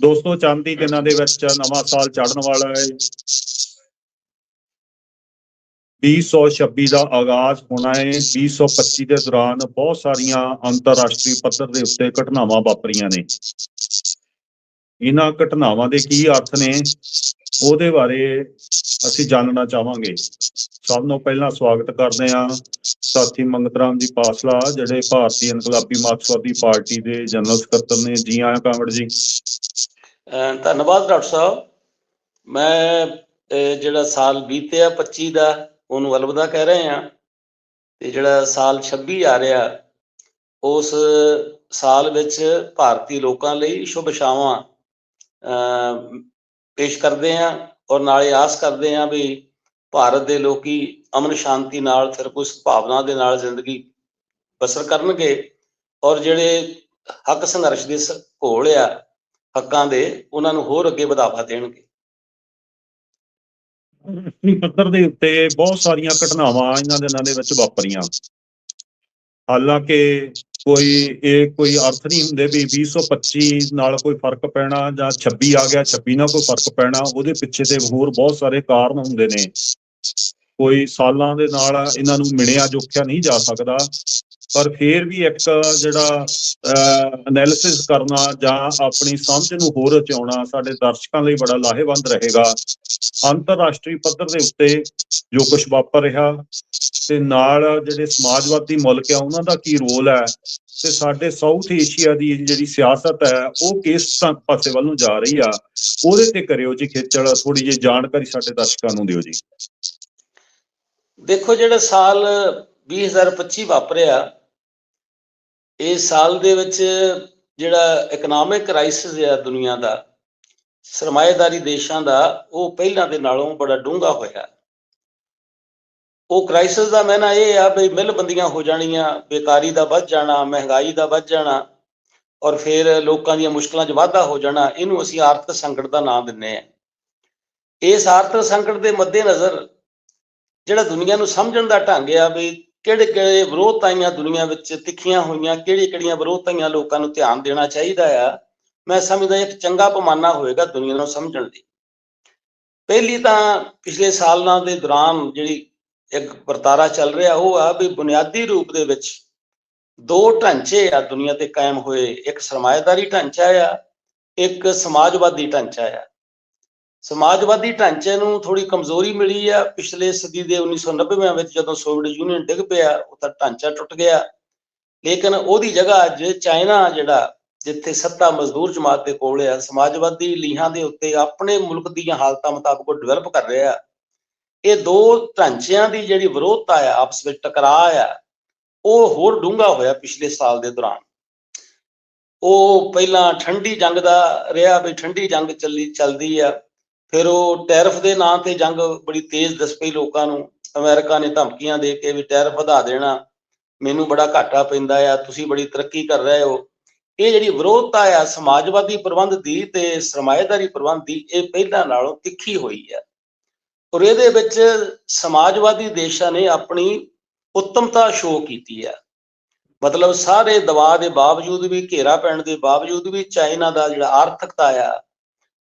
ਦੋਸਤੋ, ਚਾਂਦੀ ਦਿਨਾਂ ਦੇ ਵਿੱਚ ਨਵਾਂ ਸਾਲ ਚੜ੍ਹਨ ਵਾਲਾ ਹੈ। 2026 ਦਾ ਆਗਾਜ਼ ਹੋਣਾ ਹੈ। 2025 ਦੇ ਦੌਰਾਨ ਬਹੁਤ ਸਾਰੀਆਂ ਅੰਤਰਰਾਸ਼ਟਰੀ ਪੱਧਰ ਦੇ ਉੱਤੇ ਘਟਨਾਵਾਂ ਵਾਪਰੀਆਂ ਨੇ। ਇਹਨਾਂ ਘਟਨਾਵਾਂ ਦੇ ਕੀ ਅਰਥ ਨੇ, ਉਹਦੇ ਬਾਰੇ ਅਸੀਂ ਜਾਣਨਾ ਚਾਹਾਂਗੇ। ਸਭ ਤੋਂ ਪਹਿਲਾਂ ਸਵਾਗਤ ਕਰਦੇ ਹਾਂ। ਸਾਥੀ ਮੰਗਤ ਰਾਮ ਜੀ ਪਾਸਲਾ, ਜਿਹੜੇ ਭਾਰਤੀ ਇਨਕਲਾਬੀ ਮਾਰਕਸਵਾਦੀ ਪਾਰਟੀ ਦੇ ਜਨਰਲ ਸਕੱਤਰ ਨੇ। ਜੀ ਆਇਆਂ ਕਾਂਵੜ ਜੀ। ਧੰਨਵਾਦ ਡਾਕਟਰ ਸਾਹਿਬ। ਮੈਂ ਜਿਹੜਾ ਸਾਲ ਬੀਤਿਆ 25 ਦਾ, ਉਹਨੂੰ ਅਲਵਿਦਾ ਕਹਿ ਰਹੇ ਹਾਂ। ਤੇ ਜਿਹੜਾ ਸਾਲ 26 ਆ ਰਿਹਾ, ਉਸ ਸਾਲ ਵਿੱਚ ਭਾਰਤੀ ਲੋਕਾਂ ਲਈ ਸ਼ੁਭ ਸ਼ਾਵਾਂ ਪੇਸ਼ ਕਰਦੇ ਹਾਂ ਔਰ ਨਾਲੇ ਆਸ ਕਰਦੇ ਹਾਂ ਵੀ ਭਾਰਤ ਦੇ ਲੋਕੀ ਅਮਨ ਸ਼ਾਂਤੀ ਨਾਲ ਫਿਰ ਕੁਝ ਭਾਵਨਾ ਦੇ ਨਾਲ ਜ਼ਿੰਦਗੀ ਬਸਰ ਕਰਨਗੇ ਔਰ ਜਿਹੜੇ ਹੱਕ ਸੰਘਰਸ਼ ਦੇ ਘੋਲ ਆ ਹੱਕਾਂ ਦੇ, ਉਹਨਾਂ ਨੂੰ ਹੋਰ ਅੱਗੇ ਵਧਾਵਾ ਦੇਣਗੇ। ਰਾਸ਼ਟਰੀ ਪੱਧਰ ਦੇ ਉੱਤੇ ਬਹੁਤ ਸਾਰੀਆਂ ਘਟਨਾਵਾਂ ਇਹਨਾਂ ਦਿਨਾਂ ਦੇ ਵਿੱਚ ਵਾਪਰੀਆਂ। ਹਾਲਾਂਕਿ ਕੋਈ, ਇਹ ਕੋਈ ਅਰਥ ਨਹੀਂ ਹੁੰਦੇ ਵੀ 2025 ਨਾਲ ਕੋਈ ਫ਼ਰਕ ਪੈਣਾ ਜਾਂ 26 ਆ ਗਿਆ 26 ਨਾਲ ਕੋਈ ਫ਼ਰਕ ਪੈਣਾ, ਉਹਦੇ ਪਿੱਛੇ ਤੇ ਹੋਰ ਬਹੁਤ ਸਾਰੇ ਕਾਰਨ ਹੁੰਦੇ ਨੇ। ਕੋਈ ਸਾਲਾਂ ਦੇ ਨਾਲ ਇਹਨਾਂ ਨੂੰ ਮਿਣਿਆ ਜੋਖਿਆ ਨਹੀਂ ਜਾ ਸਕਦਾ, ਪਰ ਫੇਰ ਵੀ ਇੱਕ ਜਿਹੜਾ ਐਨਾਲਿਸਿਸ ਕਰਨਾ ਜਾਂ ਆਪਣੀ ਸਮਝ ਨੂੰ ਹੋਰ ਰਚਾਉਣਾ ਸਾਡੇ ਦਰਸ਼ਕਾਂ ਲਈ ਬੜਾ ਲਾਹੇਵੰਦ ਰਹੇਗਾ। ਅੰਤਰਰਾਸ਼ਟਰੀ ਪੱਧਰ ਦੇ ਉੱਤੇ ਜੋ ਕੁਝ ਵਾਪਰ ਰਿਹਾ ਤੇ ਨਾਲ ਜਿਹੜੇ ਸਮਾਜਵਾਦੀ ਮੁਲਕ ਆ, ਉਹਨਾਂ ਦਾ ਕੀ ਰੋਲ ਹੈ? ਤੇ ਸਾਡੇ ਸਾਊਥ ਏਸ਼ੀਆ ਦੀ ਜਿਹੜੀ ਸਿਆਸਤ ਹੈ, ਉਹ ਕਿਸ ਤਰ੍ਹਾਂ ਪਾਸੇ ਵੱਲ ਨੂੰ ਜਾ ਰਹੀ ਆ? ਉਹਦੇ ਤੇ ਕਰਿਓ ਜੀ ਖੇਚਲ ਥੋੜੀ ਜਿਹੀ ਜਾਣਕਾਰੀ ਸਾਡੇ ਦਰਸ਼ਕਾਂ ਨੂੰ ਦਿਓ ਜੀ। ਦੇਖੋ ਜਿਹੜਾ ਸਾਲ 2025 ਵਾਪਰਿਆ, ਇਹ ਸਾਲ ਦੇ ਵਿੱਚ ਜਿਹੜਾ ਇਕਨੋਮਿਕ ਕ੍ਰਾਈਸਿਸ ਹੈ ਦੁਨੀਆ ਦਾ, ਸਰਮਾਏਦਾਰੀ ਦੇਸ਼ਾਂ ਦਾ, ਉਹ ਪਹਿਲਾਂ ਦੇ ਨਾਲੋਂ ਬੜਾ ਡੂੰਘਾ ਹੋਇਆ। ਉਹ ਕ੍ਰਾਈਸਿਸ ਦਾ ਮੈਨਾ ਇਹ ਆ ਵੀ ਮਿਲ ਬੰਦੀਆਂ ਹੋ ਜਾਣੀਆਂ, ਬੇਕਾਰੀ ਦਾ ਵੱਧ ਜਾਣਾ, ਮਹਿੰਗਾਈ ਦਾ ਵੱਧ ਜਾਣਾ ਔਰ ਫਿਰ ਲੋਕਾਂ ਦੀਆਂ ਮੁਸ਼ਕਲਾਂ 'ਚ ਵਾਧਾ ਹੋ ਜਾਣਾ, ਇਹਨੂੰ ਅਸੀਂ ਆਰਥਿਕ ਸੰਕਟ ਦਾ ਨਾਮ ਦਿੰਨੇ ਆ ਇਸ ਆਰਥਿਕ ਸੰਕਟ ਦੇ ਮੱਦੇਨਜ਼ਰ ਜਿਹੜਾ ਦੁਨੀਆ ਨੂੰ ਸਮਝਣ ਦਾ ਢੰਗ ਆ ਵੀ ਕਿਹੜੇ ਕਿਹੜੇ ਵਿਰੋਧਤਾਈਆਂ ਦੁਨੀਆ ਵਿੱਚ ਤਿੱਖੀਆਂ ਹੋਈਆਂ ਕਿਹੜੀ ਕਿਹੜੀਆਂ ਵਿਰੋਧਤਾਈਆਂ ਲੋਕਾਂ ਨੂੰ ਧਿਆਨ ਦੇਣਾ ਚਾਹੀਦਾ ਆ, ਮੈਂ ਸਮਝਦਾ ਇੱਕ ਚੰਗਾ ਪਮਾਨਾ ਹੋਏਗਾ ਦੁਨੀਆ ਨੂੰ ਸਮਝਣ ਲਈ। ਪਹਿਲੀ ਤਾਂ ਪਿਛਲੇ ਸਾਲਾਂ ਦੇ ਦੌਰਾਨ ਜਿਹੜੀ ਇੱਕ ਵਰਤਾਰਾ ਚੱਲ ਰਿਹਾ ਉਹ ਆ ਵੀ ਬੁਨਿਆਦੀ ਰੂਪ ਦੇ ਵਿੱਚ ਦੋ ਢਾਂਚੇ ਆ ਦੁਨੀਆ ਤੇ ਕਾਇਮ ਹੋਏ। ਇੱਕ ਸਰਮਾਇਦਾਰੀ ਢਾਂਚਾ ਆ, ਇੱਕ ਸਮਾਜਵਾਦੀ ਢਾਂਚਾ ਆ। ਸਮਾਜਵਾਦੀ ਢਾਂਚੇ ਨੂੰ ਥੋੜੀ ਕਮਜ਼ੋਰੀ ਮਿਲੀ ਆ। ਪਿਛਲੇ ਸਦੀ ਦੇ 1990 ਵਿੱਚ ਜਦੋਂ ਸੋਵੀਅਤ ਯੂਨੀਅਨ ਡਿੱਗ ਪਿਆ, ਉਹ ਤਾਂ ਢਾਂਚਾ ਟੁੱਟ ਗਿਆ। ਲੇਕਿਨ ਉਹਦੀ ਜਗ੍ਹਾ ਅੱਜ ਚਾਈਨਾ ਜਿਹੜਾ, ਜਿੱਥੇ ਸੱਤਾ ਮਜ਼ਦੂਰ ਜਮਾਤ ਦੇ ਕੋਲ ਆ, ਸਮਾਜਵਾਦੀ ਲੀਹਾਂ ਦੇ ਉੱਤੇ ਆਪਣੇ ਮੁਲਕ ਦੀਆਂ ਹਾਲਤਾਂ ਮੁਤਾਬਕ ਉਹ ਡਿਵੈਲਪ ਕਰ ਰਿਹਾ। ਇਹ ਦੋ ਢਾਂਚਿਆਂ ਦੀ ਜਿਹੜੀ ਵਿਰੋਧਤਾ ਆ, ਆਪਸ ਵਿੱਚ ਟਕਰਾਅ ਆ, ਉਹ ਹੋਰ ਡੂੰਘਾ ਹੋਇਆ ਪਿਛਲੇ ਸਾਲ ਦੇ ਦੌਰਾਨ। ਉਹ ਪਹਿਲਾਂ ਠੰਡੀ ਜੰਗ ਦਾ ਰਿਹਾ ਵੀ ਠੰਡੀ ਜੰਗ ਚੱਲੀ, ਚੱਲਦੀ ਆ, ਫਿਰ ਉਹ ਟੈਰਫ ਦੇ ਨਾਂ ਤੇ ਜੰਗ ਬੜੀ ਤੇਜ਼ ਦਿਸ ਪਈ ਲੋਕਾਂ ਨੂੰ, ਅਮਰੀਕਾ ਨੇ ਧਮਕੀਆਂ ਦੇ ਕੇ ਵੀ ਟੈਰਫ ਵਧਾ ਦੇਣਾ, ਮੈਨੂੰ ਬੜਾ ਘਾਟਾ ਪੈਂਦਾ ਆ, ਤੁਸੀਂ ਬੜੀ ਤਰੱਕੀ ਕਰ ਰਹੇ ਹੋ। ਇਹ ਜਿਹੜੀ ਵਿਰੋਧਤਾ ਆ, ਸਮਾਜਵਾਦੀ ਪ੍ਰਬੰਧ ਦੀ ਤੇ ਸਰਮਾਏਦਾਰੀ ਪ੍ਰਬੰਧ ਦੀ, ਇਹ ਪਹਿਲਾਂ ਨਾਲੋਂ ਤਿੱਖੀ ਹੋਈ ਆ। ਔਰ ਇਹਦੇ ਵਿੱਚ ਸਮਾਜਵਾਦੀ ਦੇਸ਼ਾਂ ਨੇ ਆਪਣੀ ਉੱਤਮਤਾ ਸ਼ੋਅ ਕੀਤੀ ਆ ਮਤਲਬ ਸਾਰੇ ਦਬਾਅ ਦੇ ਬਾਵਜੂਦ ਵੀ, ਘੇਰਾ ਪੈਣ ਦੇ ਬਾਵਜੂਦ ਵੀ ਚਾਈਨਾ ਦਾ ਜਿਹੜਾ ਆਰਥਿਕਤਾ ਆ,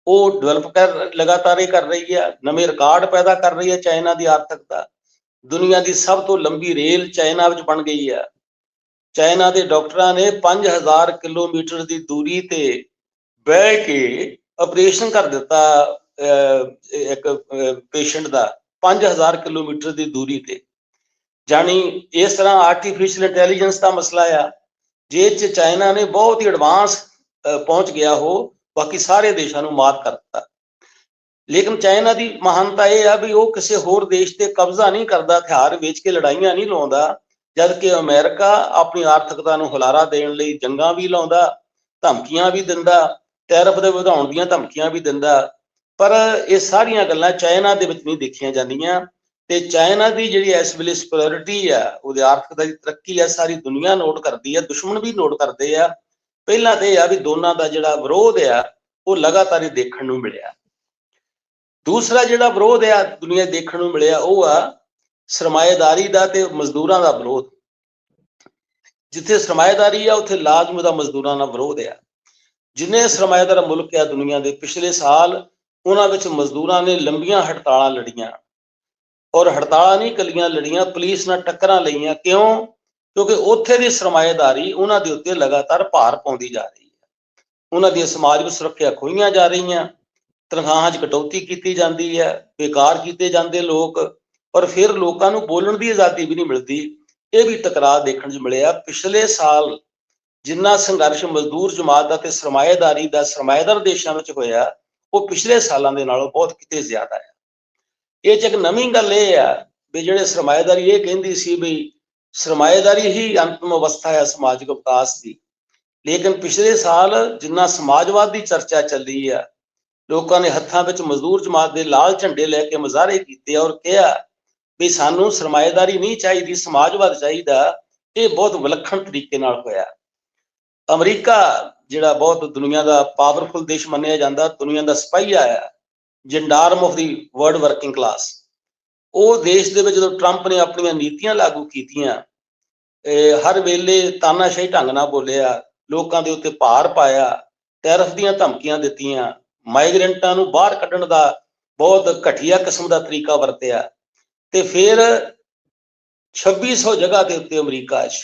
ਉਹ ਡਿਵੈਲਪ ਕਰ, ਲਗਾਤਾਰ ਹੀ ਕਰ ਰਹੀ ਹੈ। ਨਵੇਂ ਰਿਕਾਰਡ ਪੈਦਾ ਕਰ ਰਹੀ ਹੈ ਚਾਈਨਾ ਦੀ ਆਰਥਿਕਤਾ। ਦੁਨੀਆ ਦੀ ਸਭ ਤੋਂ ਲੰਬੀ ਰੇਲ ਚਾਈਨਾ ਵਿੱਚ ਬਣ ਗਈ ਹੈ। ਚਾਈਨਾ ਦੇ ਡਾਕਟਰਾਂ ਨੇ 5000 ਕਿਲੋਮੀਟਰ ਦੀ ਦੂਰੀ ਤੇ ਬਹਿ ਕੇ ਆਪਰੇਸ਼ਨ ਕਰ ਦਿੱਤਾ। ਇੱਕ ਪੇਸ਼ੈਂਟ ਦਾ 5000 ਕਿਲੋਮੀਟਰ ਦੀ ਦੂਰੀ ਤੇ। ਜਾਨੀ ਇਸ ਤਰ੍ਹਾਂ ਆਰਟੀਫੀਸ਼ੀਅਲ ਇੰਟੈਲੀਜੈਂਸ ਦਾ ਮਸਲਾ ਆ ਜੇ ਚ ਚਾਈਨਾ ਨੇ ਬਹੁਤ ਹੀ ਐਡਵਾਂਸ ਪਹੁੰਚ ਗਿਆ ਹੋ ਬਾਕੀ ਸਾਰੇ ਦੇਸ਼ਾਂ ਨੂੰ ਮਾਤ ਕਰ ਦਿੱਤਾ। ਲੇਕਿਨ ਚਾਈਨਾ ਦੀ ਮਹਾਨਤਾ ਇਹ ਆ ਵੀ ਉਹ ਕਿਸੇ ਹੋਰ ਦੇਸ਼ ਤੇ ਕਬਜ਼ਾ ਨਹੀਂ ਕਰਦਾ, ਹਥਿਆਰ ਵੇਚ ਕੇ ਲੜਾਈਆਂ ਨਹੀਂ ਲਾਉਂਦਾ ਜਦ ਕਿ ਅਮਰੀਕਾ ਆਪਣੀ ਆਰਥਿਕਤਾ ਨੂੰ ਹੁਲਾਰਾ ਦੇਣ ਲਈ ਜੰਗਾਂ ਵੀ ਲਾਉਂਦਾ, ਧਮਕੀਆਂ ਵੀ ਦਿੰਦਾ, ਟੈਰਫ ਦੇ ਵਧਾਉਣ ਦੀਆਂ ਧਮਕੀਆਂ ਵੀ ਦਿੰਦਾ ਪਰ ਇਹ ਸਾਰੀਆਂ ਗੱਲਾਂ ਚਾਈਨਾ ਦੇ ਵਿੱਚ ਨਹੀਂ ਦੇਖੀਆਂ ਜਾਂਦੀਆਂ ਤੇ ਚਾਈਨਾ ਦੀ ਜਿਹੜੀ ਇਸ ਵੇਲੇ ਸਪੋਲਰਿਟੀ ਆ, ਉਹਦੇ ਆਰਥਿਕ ਦੀ ਤਰੱਕੀ ਆ, ਸਾਰੀ ਦੁਨੀਆ ਨੋਟ ਕਰਦੀ ਆ, ਦੁਸ਼ਮਣ ਵੀ ਨੋਟ ਕਰਦੇ ਆ। ਪਹਿਲਾਂ ਤੇ ਇਹ ਆ ਵੀ ਦੋਨਾਂ ਦਾ ਜਿਹੜਾ ਵਿਰੋਧ ਆ, ਉਹ ਲਗਾਤਾਰ ਹੀ ਦੇਖਣ ਨੂੰ ਮਿਲਿਆ। ਦੂਸਰਾ ਜਿਹੜਾ ਵਿਰੋਧ ਆ, ਦੁਨੀਆ ਦੇਖਣ ਨੂੰ ਮਿਲਿਆ, ਉਹ ਆ ਸਰਮਾਏਦਾਰੀ ਦਾ ਤੇ ਮਜ਼ਦੂਰਾਂ ਦਾ ਵਿਰੋਧ। ਜਿੱਥੇ ਸਰਮਾਏਦਾਰੀ ਆ, ਉੱਥੇ ਲਾਜ਼ਮ ਦਾ ਮਜ਼ਦੂਰਾਂ ਦਾ ਵਿਰੋਧ ਆ। ਜਿੰਨੇ ਸਰਮਾਏਦਾਰ ਮੁਲਕ ਆ ਦੁਨੀਆ ਦੇ, ਪਿਛਲੇ ਸਾਲ ਉਹਨਾਂ ਵਿੱਚ ਮਜ਼ਦੂਰਾਂ ਨੇ ਲੰਬੀਆਂ ਹੜਤਾਲਾਂ ਲੜੀਆਂ। ਔਰ ਹੜਤਾਲਾਂ ਨਹੀਂ ਕੱਲੀਆਂ ਲੜੀਆਂ, ਪੁਲਿਸ ਨਾਲ ਟੱਕਰਾਂ ਲਈਆਂ। ਕਿਉਂ? ਕਿਉਂਕਿ ਉੱਥੇ ਦੀ ਸਰਮਾਏਦਾਰੀ ਉਹਨਾਂ ਦੇ ਉੱਤੇ ਲਗਾਤਾਰ ਭਾਰ ਪਾਉਂਦੀ ਜਾ ਰਹੀ ਹੈ। ਉਹਨਾਂ ਦੀਆਂ ਵਿੱਚ ਸੁਰੱਖਿਆ ਖੋਈਆਂ ਜਾ ਰਹੀਆਂ। ਤਨਖਾਹਾਂ 'ਚ ਕਟੌਤੀ ਕੀਤੀ ਜਾਂਦੀ ਹੈ, ਬੇਕਾਰ ਕੀਤੇ ਜਾਂਦੇ ਲੋਕ। ਔਰ ਫਿਰ ਲੋਕਾਂ ਨੂੰ ਬੋਲਣ ਦੀ ਆਜ਼ਾਦੀ ਵੀ ਨਹੀਂ ਮਿਲਦੀ। ਇਹ ਵੀ ਟਕਰਾਅ ਦੇਖਣ 'ਚ ਮਿਲਿਆ। ਪਿਛਲੇ ਸਾਲ ਜਿੰਨਾ ਸੰਘਰਸ਼ ਮਜ਼ਦੂਰ ਜਮਾਤ ਦਾ ਤੇ ਸਰਮਾਏਦਾਰੀ ਦਾ, ਸਰਮਾਏਦਾਰ ਦੇਸ਼ਾਂ ਵਿੱਚ ਹੋਇਆ ਉਹ ਪਿਛਲੇ ਸਾਲਾਂ ਦੇ ਨਾਲੋਂ ਬਹੁਤ ਕਿਤੇ ਜ਼ਿਆਦਾ ਹੈ ਇਹ ਚ ਇੱਕ ਨਵੀਂ ਗੱਲ ਇਹ ਆ ਵੀ ਜਿਹੜੇ ਸਰਮਾਏਦਾਰੀ ਇਹ ਕਹਿੰਦੀ ਸੀ ਵੀ ਸਰਮਾਏਦਾਰੀ ਹੀ ਅੰਤਮ ਅਵਸਥਾ ਹੈ ਸਮਾਜਿਕ ਵਿਕਾਸ ਦੀ। ਲੇਕਿਨ ਪਿਛਲੇ ਸਾਲ ਜਿੰਨਾ ਸਮਾਜਵਾਦ ਦੀ ਚਰਚਾ ਚੱਲੀ ਆ, ਲੋਕਾਂ ਨੇ ਹੱਥਾਂ ਵਿੱਚ ਮਜ਼ਦੂਰ ਜਮਾਤ ਦੇ ਲਾਲ ਝੰਡੇ ਲੈ ਕੇ ਮੁਜ਼ਾਹਰੇ ਕੀਤੇ ਔਰ ਕਿਹਾ ਵੀ ਸਾਨੂੰ ਸਰਮਾਏਦਾਰੀ ਨਹੀਂ ਚਾਹੀਦੀ, ਸਮਾਜਵਾਦ ਚਾਹੀਦਾ, ਇਹ ਬਹੁਤ ਵਿਲੱਖਣ ਤਰੀਕੇ ਨਾਲ ਹੋਇਆ। ਅਮਰੀਕਾ ਜਿਹੜਾ ਬਹੁਤ ਦੁਨੀਆ ਦਾ ਪਾਵਰਫੁਲ ਦੇਸ਼ ਮੰਨਿਆ ਜਾਂਦਾ, ਦੁਨੀਆ ਦਾ ਸਪਾਈ ਆਇਆ gendarme of the world working class ਉਹ ਦੇਸ਼ ਦੇ ਵਿੱਚ ਜਦੋਂ ਟਰੰਪ ਨੇ ਆਪਣੀਆਂ ਨੀਤੀਆਂ ਲਾਗੂ ਕੀਤੀਆਂ ਹਰ ਵੇਲੇ ਤਾਨਾਸ਼ਾਹੀ ਢੰਗ ਨਾਲ ਬੋਲਿਆ, ਲੋਕਾਂ ਦੇ ਉੱਤੇ ਭਾਰ ਪਾਇਆ, ਟੈਰਫ ਦੀਆਂ ਧਮਕੀਆਂ ਦਿੱਤੀਆਂ ਮਾਈਗ੍ਰੈਂਟਾਂ ਨੂੰ ਬਾਹਰ ਕੱਢਣ ਦਾ ਬਹੁਤ ਘਟੀਆ ਕਿਸਮ ਦਾ ਤਰੀਕਾ ਵਰਤਿਆ। ਤੇ ਫਿਰ 2600 ਜਗ੍ਹਾ ਦੇ ਉੱਤੇ ਅਮਰੀਕਾ 'ਚ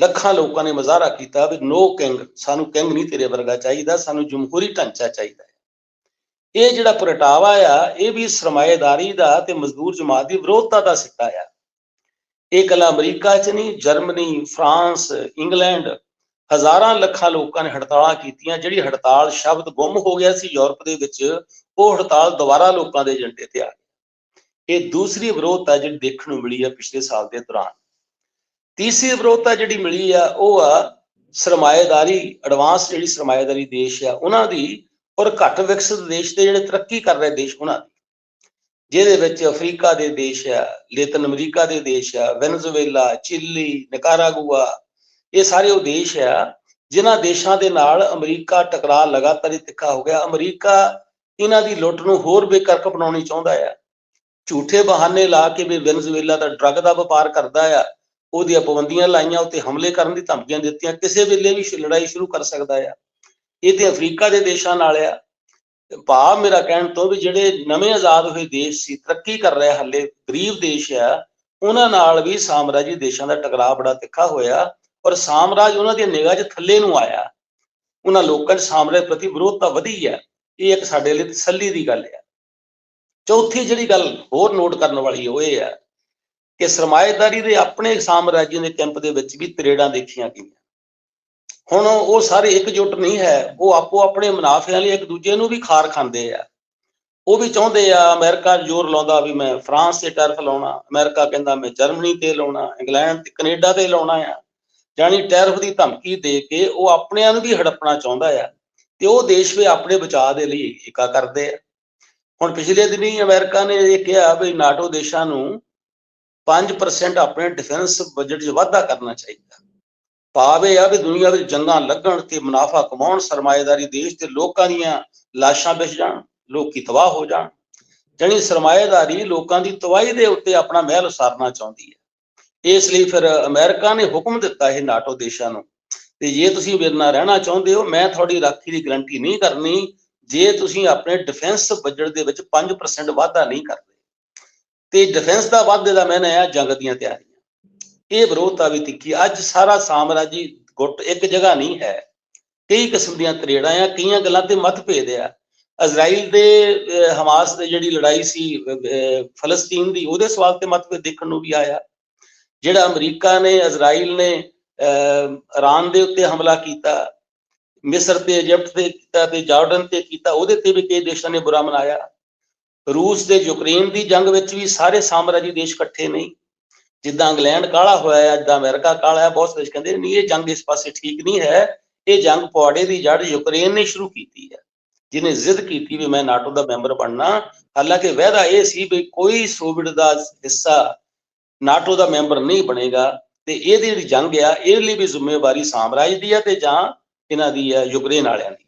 ਲੱਖਾਂ ਲੋਕਾਂ ਨੇ ਮੁਜ਼ਾਹਰਾ ਕੀਤਾ ਵੀ ਨੋ ਕਿੰਗ, ਸਾਨੂੰ ਕਿੰਗ ਨਹੀਂ ਤੇਰੇ ਵਰਗਾ ਚਾਹੀਦਾ, ਸਾਨੂੰ ਜਮਹੂਰੀ ਢਾਂਚਾ ਚਾਹੀਦਾ ਹੈ। ਇਹ ਜਿਹੜਾ ਪ੍ਰਗਟਾਵਾ ਆ, ਇਹ ਵੀ ਸਰਮਾਏਦਾਰੀ ਦਾ ਤੇ ਮਜ਼ਦੂਰ ਜਮਾਤ ਦੀ ਵਿਰੋਧਤਾ ਦਾ ਸਿੱਟਾ ਆ। ਇਹ ਕਲਾ ਅਮਰੀਕਾ 'ਚ ਨਹੀਂ, ਜਰਮਨੀ, ਫਰਾਂਸ, ਇੰਗਲੈਂਡ ਹਜ਼ਾਰਾਂ ਲੱਖਾਂ ਲੋਕਾਂ ਨੇ ਹੜਤਾਲਾਂ ਕੀਤੀਆਂ, ਜਿਹੜੀ ਹੜਤਾਲ ਸ਼ਬਦ ਗੁੰਮ ਹੋ ਗਿਆ ਸੀ ਯੂਰਪ ਦੇ ਵਿੱਚ, ਉਹ ਹੜਤਾਲ ਦੁਬਾਰਾ ਲੋਕਾਂ ਦੇ ਏਜੰਡੇ ਤੇ ਆ ਗਈ। ਇਹ ਦੂਸਰੀ ਵਿਰੋਧਤਾ ਜਿਹੜੀ ਦੇਖਣ ਨੂੰ ਮਿਲੀ ਆ ਪਿਛਲੇ ਸਾਲ ਦੇ ਦੌਰਾਨ। ਤੀਸਰੀ ਵਿਰੋਧਤਾ ਜਿਹੜੀ ਮਿਲੀ ਆ, ਉਹ ਆ ਸਰਮਾਏਦਾਰੀ ਐਡਵਾਂਸ ਜਿਹੜੀ ਸਰਮਾਏਦਾਰੀ ਦੇਸ਼ ਆ, ਉਹਨਾਂ ਦੀ ਔਰ ਘੱਟ ਵਿਕਸਿਤ ਦੇਸ਼ ਦੇ ਜਿਹੜੇ ਤਰੱਕੀ ਕਰ ਰਹੇ ਦੇਸ਼ ਉਹਨਾਂ ਦੀ। ਜਿਹਦੇ ਵਿੱਚ ਅਫਰੀਕਾ ਦੇ ਦੇਸ਼ ਆ, ਲੇਤਨ ਅਮਰੀਕਾ ਦੇ ਦੇਸ਼ ਆ, ਵੈਨਜ਼ੂਏਲਾ, ਚਿਲੀ, ਨਿਕਾਰਾਗੁਆ, ਇਹ ਸਾਰੇ ਉਹ ਦੇਸ਼ ਆ, ਜਿਨ੍ਹਾਂ ਦੇਸ਼ਾਂ ਦੇ ਨਾਲ ਅਮਰੀਕਾ ਟਕਰਾਅ ਲਗਾਤਾਰ ਹੀ ਤਿੱਖਾ ਹੋ ਗਿਆ। ਅਮਰੀਕਾ ਇਹਨਾਂ ਦੀ ਲੁੱਟ ਨੂੰ ਹੋਰ ਬੇਕਰਕ ਬਣਾਉਣੀ ਚਾਹੁੰਦਾ ਆ। ਝੂਠੇ ਬਹਾਨੇ ਲਾ ਕੇ ਵੀ ਵੈਨਜ਼ੂਏਲਾ ਦਾ ਡਰੱਗ ਦਾ ਵਪਾਰ ਕਰਦਾ ਆ ਉਹਦੀਆਂ ਪਾਬੰਦੀਆਂ ਲਾਈਆਂ, ਉੱਤੇ ਹਮਲੇ ਕਰਨ ਦੀ ਧਮਕੀਆਂ ਦਿੱਤੀਆਂ, ਕਿਸੇ ਵੇਲੇ ਵੀ ਲੜਾਈ ਸ਼ੁਰੂ ਕਰ ਸਕਦਾ ਆ। ਇਹ ਤੇ ਅਫਰੀਕਾ ਦੇ ਦੇਸ਼ਾਂ ਨਾਲ ਆ। ਭਾਵ ਮੇਰਾ ਕਹਿਣ ਤੋਂ ਵੀ ਜਿਹੜੇ ਨਵੇਂ ਆਜ਼ਾਦ ਹੋਏ ਦੇਸ਼ ਸੀ, ਤਰੱਕੀ ਕਰ ਰਹੇ ਹੱਲੇ ਗਰੀਬ ਦੇਸ਼ ਆ, ਉਹਨਾਂ ਨਾਲ ਵੀ ਸਾਮਰਾਜੀ ਦੇਸ਼ਾਂ ਦਾ ਟਕਰਾਅ ਬੜਾ ਤਿੱਖਾ ਹੋਇਆ ਔਰ ਸਾਮਰਾਜ ਉਹਨਾਂ ਦੀ ਨਿਗਾਹ 'ਚ ਥੱਲੇ ਨੂੰ ਆਇਆ। ਉਹਨਾਂ ਲੋਕਾਂ 'ਚ ਸਾਮਰਾਜ ਪ੍ਰਤੀ ਵਿਰੋਧਤਾ ਵਧੀ ਹੈ ਇਹ ਇੱਕ ਸਾਡੇ ਲਈ ਤਸੱਲੀ ਦੀ ਗੱਲ ਹੈ ਚੌਥੀ ਜਿਹੜੀ ਗੱਲ ਹੋਰ ਨੋਟ ਕਰਨ ਵਾਲੀ ਉਹ ਇਹ ਹੈ ਕਿ ਸਰਮਾਏਦਾਰੀ ਦੇ ਆਪਣੇ ਸਾਮਰਾਜਿਆਂ ਦੇ ਕੈਂਪ ਦੇ ਵਿੱਚ ਵੀ ਤਰੇੜਾਂ ਦੇਖੀਆਂ ਗਈਆਂ। ਹੁਣ ਉਹ ਸਾਰੇ ਇਕਜੁੱਟ ਨਹੀਂ ਹੈ, ਉਹ ਆਪੋ ਆਪਣੇ ਮੁਨਾਫਿਆਂ ਲਈ ਇੱਕ ਦੂਜੇ ਨੂੰ ਵੀ ਖਾਰ ਖਾਂਦੇ ਆ। ਉਹ ਵੀ ਚਾਹੁੰਦੇ ਆ, ਅਮਰੀਕਾ ਜ਼ੋਰ ਲਾਉਂਦਾ ਵੀ ਮੈਂ ਫਰਾਂਸ ਤੇ ਟੈਰਫ ਲਾਉਣਾ, ਅਮਰੀਕਾ ਕਹਿੰਦਾ ਮੈਂ ਜਰਮਨੀ ਤੇ ਲਾਉਣਾ, ਇੰਗਲੈਂਡ ਤੇ ਕੈਨੇਡਾ ਤੇ ਲਾਉਣਾ ਆ। ਜਾਨੀ ਟੈਰਫ ਦੀ ਧਮਕੀ ਦੇ ਕੇ ਉਹ ਆਪਣਿਆਂ ਨੂੰ ਵੀ ਹੜਪਣਾ ਚਾਹੁੰਦਾ ਆ ਤੇ ਉਹ ਦੇਸ਼ ਵੀ ਆਪਣੇ ਬਚਾਅ ਦੇ ਲਈ ਏਕਾ ਕਰਦੇ ਆ। ਹੁਣ ਪਿਛਲੇ ਦਿਨੀ ਅਮਰੀਕਾ ਨੇ ਇਹ ਕਿਹਾ ਵੀ ਨਾਟੋ ਦੇਸ਼ਾਂ ਨੂੰ 5% ਆਪਣੇ ਡਿਫੈਂਸ ਬਜਟ 'ਚ ਵਾਧਾ ਕਰਨਾ ਚਾਹੀਦਾ। ਭਾਵ ਇਹ ਆ ਵੀ ਦੁਨੀਆ ਵਿੱਚ ਜੰਗਾਂ ਲੱਗਣ ਤੇ ਮੁਨਾਫਾ ਕਮਾਉਣ, ਸਰਮਾਏਦਾਰੀ ਦੇਸ਼ ਤੇ ਲੋਕਾਂ ਦੀਆਂ ਲਾਸ਼ਾਂ ਵਿਛ ਜਾਣ, ਲੋਕੀ ਤਬਾਹ ਹੋ ਜਾਣ। ਜਣੀ ਸਰਮਾਏਦਾਰੀ ਲੋਕਾਂ ਦੀ ਤਬਾਹੀ ਦੇ ਉੱਤੇ ਆਪਣਾ ਮਹਿਲ ਉਸਾਰਨਾ ਚਾਹੁੰਦੀ ਹੈ। ਇਸ ਲਈ ਫਿਰ ਅਮਰੀਕਾ ਨੇ ਹੁਕਮ ਦਿੱਤਾ ਇਹ ਨਾਟੋ ਦੇਸ਼ਾਂ ਨੂੰ ਤੇ ਜੇ ਤੁਸੀਂ ਮੇਰੇ ਨਾਲ ਰਹਿਣਾ ਚਾਹੁੰਦੇ ਹੋ, ਮੈਂ ਤੁਹਾਡੀ ਰਾਖੀ ਦੀ ਗਰੰਟੀ ਨਹੀਂ ਕਰਨੀ। ਜੇ ਤੁਸੀਂ ਆਪਣੇ ਡਿਫੈਂਸ ਬਜਟ ਦੇ ਵਿੱਚ 5% ਵਾਧਾ ਨਹੀਂ ਕਰਦੇ ਤੇ ਡਿਫੈਂਸ ਦਾ ਵਾਧੇ ਦਾ ਮੈਨੇ ਆ ਜੰਗ ਦੀਆਂ ਤਿਆਰੀਆਂ। ਇਹ ਵਿਰੋਧਤਾ ਵੀ ਤਿੱਖੀ ਅੱਜ ਸਾਰਾ ਸਾਮਰਾਜੀ ਗੁੱਟ ਇੱਕ ਜਗ੍ਹਾ ਨਹੀਂ ਹੈ। ਕਈ ਕਿਸਮ ਦੀਆਂ ਤਰੇੜਾਂ ਆ ਕਈਆਂ ਗੱਲਾਂ ਤੇ ਮਤਭੇਦ ਆ। ਅਜ਼ਰਾਈਲ ਦੇ ਹਮਾਸ ਦੇ ਜਿਹੜੀ ਲੜਾਈ ਸੀ ਫਲਸਤੀਨ ਦੀ ਉਹਦੇ ਸਵਾਲ ਤੇ ਮਤਭੇਦ ਦੇਖਣ ਨੂੰ ਵੀ ਆਇਆ। ਜਿਹੜਾ ਅਮਰੀਕਾ ਨੇ ਅਜ਼ਰਾਈਲ ਨੇ ਅਹ, ਇਰਾਨ ਦੇ ਉੱਤੇ ਹਮਲਾ ਕੀਤਾ ਮਿਸਰ ਤੇ ਇਜਿਪਟ ਤੇ ਕੀਤਾ ਤੇ ਜਾਰਡਨ ਤੇ ਕੀਤਾ ਉਹਦੇ ਤੇ ਵੀ ਕਈ ਦੇਸ਼ਾਂ ਨੇ ਬੁਰਾ ਮਨਾਇਆ। ਰੂਸ ਦੇ ਯੂਕਰੇਨ ਦੀ ਜੰਗ ਵਿੱਚ ਵੀ ਸਾਰੇ ਸਾਮਰਾਜੀ ਦੇਸ਼ ਇਕੱਠੇ ਨਹੀਂ ਜਿੱਦਾਂ ਇੰਗਲੈਂਡ ਕਾਲਾ ਹੋਇਆ ਹੈ, ਜਿੱਦਾਂ ਅਮਰੀਕਾ ਕਾਲਾ ਹੈ, ਬਹੁਤ ਦੇਸ਼ ਕਹਿੰਦੇ ਨਹੀਂ ਇਹ ਜੰਗ ਇਸ ਪਾਸੇ ਠੀਕ ਨਹੀਂ ਹੈ। ਇਹ ਜੰਗ ਪੌੜੇ ਦੀ ਜੜ ਯੂਕਰੇਨ ਨੇ ਸ਼ੁਰੂ ਕੀਤੀ ਹੈ। ਜਿਹਨੇ ਜ਼ਿੱਦ ਕੀਤੀ ਵੀ ਮੈਂ ਨਾਟੋ ਦਾ ਮੈਂਬਰ ਬਣਨਾ, ਹਾਲਾਂਕਿ ਵਾਅਦਾ ਇਹ ਸੀ ਵੀ ਕੋਈ ਸੋਵੀਅਤ ਦਾ ਹਿੱਸਾ ਨਾਟੋ ਦਾ ਮੈਂਬਰ ਨਹੀਂ ਬਣੇਗਾ ਤੇ ਇਹਦੀ ਜਿਹੜੀ ਜੰਗ ਆ ਇਹਦੇ ਲਈ ਵੀ ਜ਼ਿੰਮੇਵਾਰੀ ਸਾਮਰਾਜ ਦੀ ਆ ਤੇ ਜਾਂ ਇਹਨਾਂ ਦੀ ਆ ਯੂਕਰੇਨ ਵਾਲਿਆਂ ਦੀ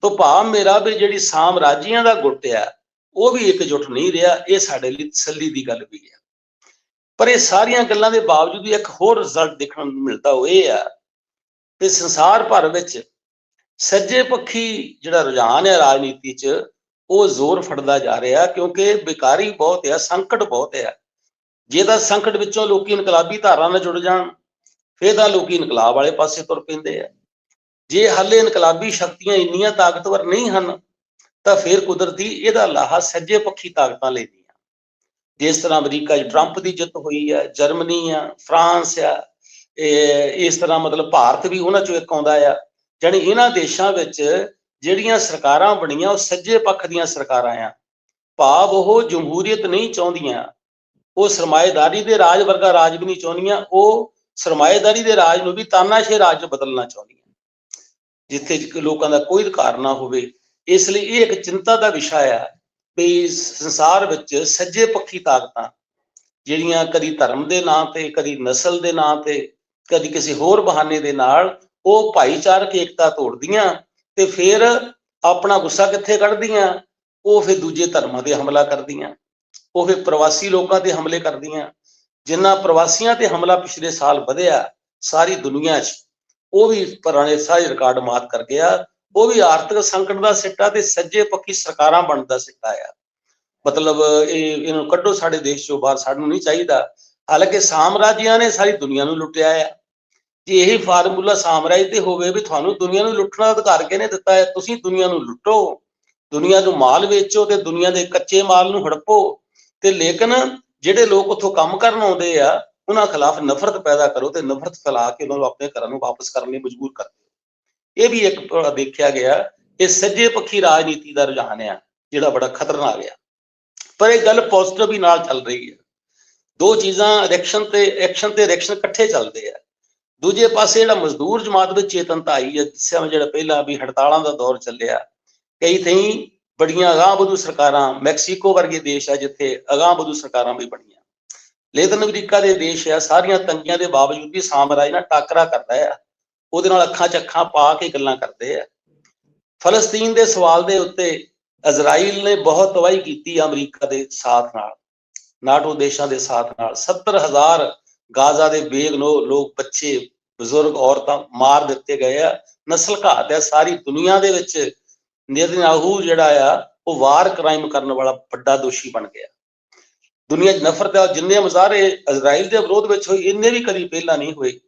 ਤੋਂ ਭਾਵ ਮੇਰਾ ਵੀ ਜਿਹੜੀ ਸਾਮਰਾਜੀਆਂ ਦਾ ਗੁੱਟ ਆ ਉਹ ਵੀ ਇਕਜੁੱਟ ਨਹੀਂ ਰਿਹਾ, ਇਹ ਸਾਡੇ ਲਈ ਤਸੱਲੀ ਦੀ ਗੱਲ ਵੀ ਹੈ। ਪਰ ਇਹ ਸਾਰੀਆਂ ਗੱਲਾਂ ਦੇ ਬਾਵਜੂਦ ਵੀ ਇੱਕ ਹੋਰ ਰਿਜ਼ਲਟ ਦੇਖਣ ਨੂੰ ਮਿਲਦਾ ਉਹ ਇਹ ਆ ਕਿ ਸੰਸਾਰ ਭਰ ਵਿੱਚ ਸੱਜੇ ਪੱਖੀ ਜਿਹੜਾ ਰੁਝਾਨ ਹੈ ਰਾਜਨੀਤੀ 'ਚ, ਉਹ ਜ਼ੋਰ ਫੜਦਾ ਜਾ ਰਿਹਾ ਕਿਉਂਕਿ ਬੇਕਾਰੀ ਬਹੁਤ ਹੈ ਸੰਕਟ ਬਹੁਤ ਹੈ ਜੇ ਤਾਂ ਸੰਕਟ ਵਿੱਚੋਂ ਲੋਕੀ ਇਨਕਲਾਬੀ ਧਾਰਾ ਨਾਲ ਜੁੜ ਜਾਣ, ਫਿਰ ਤਾਂ ਲੋਕੀ ਇਨਕਲਾਬ ਵਾਲੇ ਪਾਸੇ ਤੁਰ ਪੈਂਦੇ ਆ। ਜੇ ਹਾਲੇ ਇਨਕਲਾਬੀ ਸ਼ਕਤੀਆਂ ਇੰਨੀਆਂ ਤਾਕਤਵਰ ਨਹੀਂ ਹਨ ਤਾਂ ਫਿਰ ਕੁਦਰਤੀ ਇਹਦਾ ਲਾਹਾ ਸੱਜੇ ਪੱਖੀ ਤਾਕਤਾਂ ਲੈਂਦੀਆਂ ਜਿਸ ਤਰ੍ਹਾਂ ਅਮਰੀਕਾ 'ਚ ਟਰੰਪ ਦੀ ਜਿੱਤ ਹੋਈ ਆ, ਜਰਮਨੀ ਆ, ਫਰਾਂਸ ਆ ਇਸ ਤਰ੍ਹਾਂ ਮਤਲਬ ਭਾਰਤ ਵੀ ਉਹਨਾਂ ਚੋਂ ਇੱਕ ਆਉਂਦਾ ਆ। ਜਾਣੀ ਇਹਨਾਂ ਦੇਸ਼ਾਂ ਵਿੱਚ ਜਿਹੜੀਆਂ ਸਰਕਾਰਾਂ ਬਣੀਆਂ, ਉਹ ਸੱਜੇ ਪੱਖ ਦੀਆਂ ਸਰਕਾਰਾਂ ਆ। ਭਾਵ ਉਹ ਜਮਹੂਰੀਅਤ ਨਹੀਂ ਚਾਹੁੰਦੀਆਂ, ਉਹ ਸਰਮਾਏਦਾਰੀ ਦੇ ਰਾਜ ਵਰਗਾ ਰਾਜ ਵੀ ਨਹੀਂ ਚਾਹੁੰਦੀਆਂ, ਉਹ ਸਰਮਾਏਦਾਰੀ ਦੇ ਰਾਜ ਨੂੰ ਵੀ ਤਾਨਾਸ਼ਾਹੀ ਰਾਜ 'ਚ ਬਦਲਣਾ ਚਾਹੁੰਦੀਆਂ। ਜਿੱਥੇ ਲੋਕਾਂ ਦਾ ਕੋਈ ਅਧਿਕਾਰ ਨਾ ਹੋਵੇ ਇਸ ਲਈ ਇਹ ਇੱਕ ਚਿੰਤਾ ਦਾ ਵਿਸ਼ਾ ਆ ਵੀ ਸੰਸਾਰ ਵਿੱਚ ਸੱਜੇ ਪੱਖੀ ਤਾਕਤਾਂ ਜਿਹੜੀਆਂ ਕਦੀ ਧਰਮ ਦੇ ਨਾਂ ਤੇ, ਕਦੀ ਨਸਲ ਦੇ ਨਾਂ ਤੇ, ਕਦੀ ਕਿਸੇ ਹੋਰ ਬਹਾਨੇ ਦੇ ਨਾਲ ਉਹ ਭਾਈਚਾਰਕ ਏਕਤਾ ਤੋੜਦੀਆਂ ਤੇ ਫਿਰ ਆਪਣਾ ਗੁੱਸਾ ਕਿੱਥੇ ਕੱਢਦੀਆਂ? ਉਹ ਫਿਰ ਦੂਜੇ ਧਰਮਾਂ ਤੇ ਹਮਲਾ ਕਰਦੀਆਂ। ਉਹ ਫਿਰ ਪ੍ਰਵਾਸੀ ਲੋਕਾਂ ਤੇ ਹਮਲੇ ਕਰਦੀਆਂ। ਜਿੰਨਾ ਪ੍ਰਵਾਸੀਆਂ ਤੇ ਹਮਲਾ ਪਿਛਲੇ ਸਾਲ ਵਧਿਆ, ਸਾਰੀ ਦੁਨੀਆ 'ਚ, ਉਹ ਵੀ ਪੁਰਾਣੇ ਸਾਰੇ ਰਿਕਾਰਡ ਮਾਤ ਕਰ ਗਿਆ। ਉਹ ਵੀ ਆਰਥਿਕ ਸੰਕਟ ਦਾ ਸਿੱਟਾ ਤੇ ਸੱਜੇ ਪੱਖੀ ਸਰਕਾਰਾਂ ਬਣਦਾ ਸਿੱਟਾ ਆ। ਮਤਲਬ ਇਹ, ਇਹਨੂੰ ਕੱਢੋ ਸਾਡੇ ਦੇਸ਼ ਚੋਂ ਬਾਹਰ, ਸਾਨੂੰ ਨਹੀਂ ਚਾਹੀਦਾ। ਹਾਲਾਂਕਿ ਸਾਮਰਾਜਿਆਂ ਨੇ ਸਾਰੀ ਦੁਨੀਆ ਨੂੰ ਲੁੱਟਿਆ ਆ। ਜੇ ਇਹੀ ਫਾਰਮੂਲਾ ਸਾਮਰਾਜ ਤੇ ਹੋਵੇ ਵੀ ਤੁਹਾਨੂੰ ਦੁਨੀਆ ਨੂੰ ਲੁੱਟਣ ਦਾ ਅਧਿਕਾਰ ਕਿਹਨੇ ਦਿੱਤਾ ਹੈ ਤੁਸੀਂ ਦੁਨੀਆ ਨੂੰ ਲੁੱਟੋ। ਦੁਨੀਆ ਨੂੰ ਮਾਲ ਵੇਚੋ ਤੇ ਦੁਨੀਆ ਦੇ ਕੱਚੇ ਮਾਲ ਨੂੰ ਹੜਪੋ। ਤੇ ਲੇਕਿਨ ਜਿਹੜੇ ਲੋਕ ਉੱਥੋਂ ਕੰਮ ਕਰਨ ਆਉਂਦੇ ਆ, ਉਹਨਾਂ ਖਿਲਾਫ ਨਫ਼ਰਤ ਪੈਦਾ ਕਰੋ ਤੇ ਨਫ਼ਰਤ ਫੈਲਾ ਕੇ ਉਹਨਾਂ ਨੂੰ ਆਪਣੇ ਘਰਾਂ ਨੂੰ ਵਾਪਸ ਕਰਨ ਲਈ ਮਜਬੂਰ ਕਰ ਇਹ ਵੀ ਇੱਕ ਦੇਖਿਆ ਗਿਆ ਇਹ ਸੱਜੇ ਪੱਖੀ ਰਾਜਨੀਤੀ ਦਾ ਰੁਝਾਨ ਆ, ਜਿਹੜਾ ਬੜਾ ਖਤਰਨਾਕ ਆ। ਪਰ ਇਹ ਗੱਲ ਪੋਜ਼ਿਟਿਵ ਵੀ ਨਾਲ ਚੱਲ ਰਹੀ ਹੈ ਦੋ ਚੀਜ਼ਾਂ ਐਕਸ਼ਨ ਤੇ ਐਕਸ਼ਨ ਤੇ ਰਿਐਕਸ਼ਨ ਇਕੱਠੇ ਚੱਲਦੇ ਆ। ਦੂਜੇ ਪਾਸੇ ਜਿਹੜਾ ਮਜ਼ਦੂਰ ਜਮਾਤ ਵਿੱਚ ਚੇਤਨਤਾ ਆਈ ਹੈ ਜਿਸਿਆ ਜਿਹੜਾ ਪਹਿਲਾਂ ਵੀ ਹੜਤਾਲਾਂ ਦਾ ਦੌਰ ਚੱਲਿਆ, ਕਈ ਥਈ ਬੜੀਆਂ ਅਗਾਂਹ-ਵਧੂ ਸਰਕਾਰਾਂ, ਮੈਕਸੀਕੋ ਵਰਗੇ ਦੇਸ਼ ਆ ਜਿੱਥੇ ਅਗਾਂਹ-ਵਧੂ ਸਰਕਾਰਾਂ ਵੀ ਬਣੀਆਂ। ਲੇਕਿਨ ਅਮਰੀਕਾ ਦੇ ਦੇਸ਼ ਆ, ਸਾਰੀਆਂ ਤੰਗੀਆਂ ਦੇ ਬਾਵਜੂਦ ਵੀ ਸਾਮਰਾਜ ਨਾਲ ਟਾਕਰਾ ਕਰਦਾ ਆ। ਉਹਦੇ ਨਾਲ ਅੱਖਾਂ 'ਚ ਅੱਖਾਂ ਪਾ ਕੇ ਗੱਲਾਂ ਕਰਦੇ ਆ। ਫਲਸਤੀਨ ਦੇ ਸਵਾਲ ਦੇ ਉੱਤੇ ਇਜ਼ਰਾਈਲ ਨੇ ਬਹੁਤ ਤਵਾਹੀ ਕੀਤੀ ਅਮਰੀਕਾ ਦੇ ਸਾਥ ਨਾਲ, ਨਾਟੋ ਦੇਸ਼ਾਂ ਦੇ ਸਾਥ ਨਾਲ। 70000 ਗਾਜ਼ਾ ਦੇ ਬੇਗਨੋ ਲੋਕ ਬੱਚੇ, ਬਜ਼ੁਰਗ ਔਰਤਾਂ ਮਾਰ ਦਿੱਤੇ ਗਏ ਆ। ਨਸਲ ਘਾਤ ਹੈ ਸਾਰੀ ਦੁਨੀਆ ਦੇ ਵਿੱਚ ਨੇਤਨਯਾਹੂ ਜਿਹੜਾ ਆ, ਉਹ ਵਾਰ ਕ੍ਰਾਈਮ ਕਰਨ ਵਾਲਾ ਵੱਡਾ ਦੋਸ਼ੀ ਬਣ ਗਿਆ। ਦੁਨੀਆ 'ਚ ਨਫ਼ਰਤ ਹੈ ਜਿੰਨੇ ਮੁਜ਼ਾਹਰੇ ਇਜ਼ਰਾਈਲ ਦੇ ਵਿਰੋਧ ਵਿੱਚ ਹੋਈ, ਇੰਨੇ ਵੀ ਕਦੀ ਪਹਿਲਾਂ ਨਹੀਂ ਹੋਏ।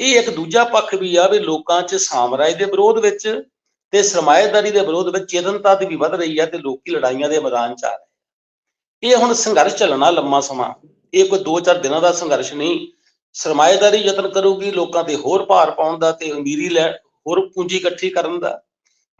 ਇਹ ਇੱਕ ਦੂਜਾ ਪੱਖ ਵੀ ਆ ਵੀ ਲੋਕਾਂ 'ਚ ਸਾਮਰਾਜ ਦੇ ਵਿਰੋਧ ਵਿੱਚ ਤੇ ਸਰਮਾਏਦਾਰੀ ਦੇ ਵਿਰੋਧ ਵਿੱਚ ਚੇਤਨਤਾ ਦੀ ਵੀ ਵੱਧ ਰਹੀ ਹੈ ਤੇ ਲੋਕੀ ਲੜਾਈਆਂ ਦੇ ਮੈਦਾਨ 'ਚ ਆ ਰਹੇ ਇਹ ਹੁਣ ਸੰਘਰਸ਼ ਚੱਲਣਾ ਲੰਮਾ ਸਮਾਂ। ਇਹ ਕੋਈ 2-4 ਦਿਨਾਂ ਦਾ ਸੰਘਰਸ਼ ਨਹੀਂ। ਸਰਮਾਏਦਾਰੀ ਯਤਨ ਕਰੂਗੀ, ਲੋਕਾਂ ਤੇ ਹੋਰ ਭਾਰ ਪਾਉਣ ਦਾ ਤੇ ਅਮੀਰੀ ਲੈ ਹੋਰ ਪੂੰਜੀ ਇਕੱਠੀ ਕਰਨ ਦਾ।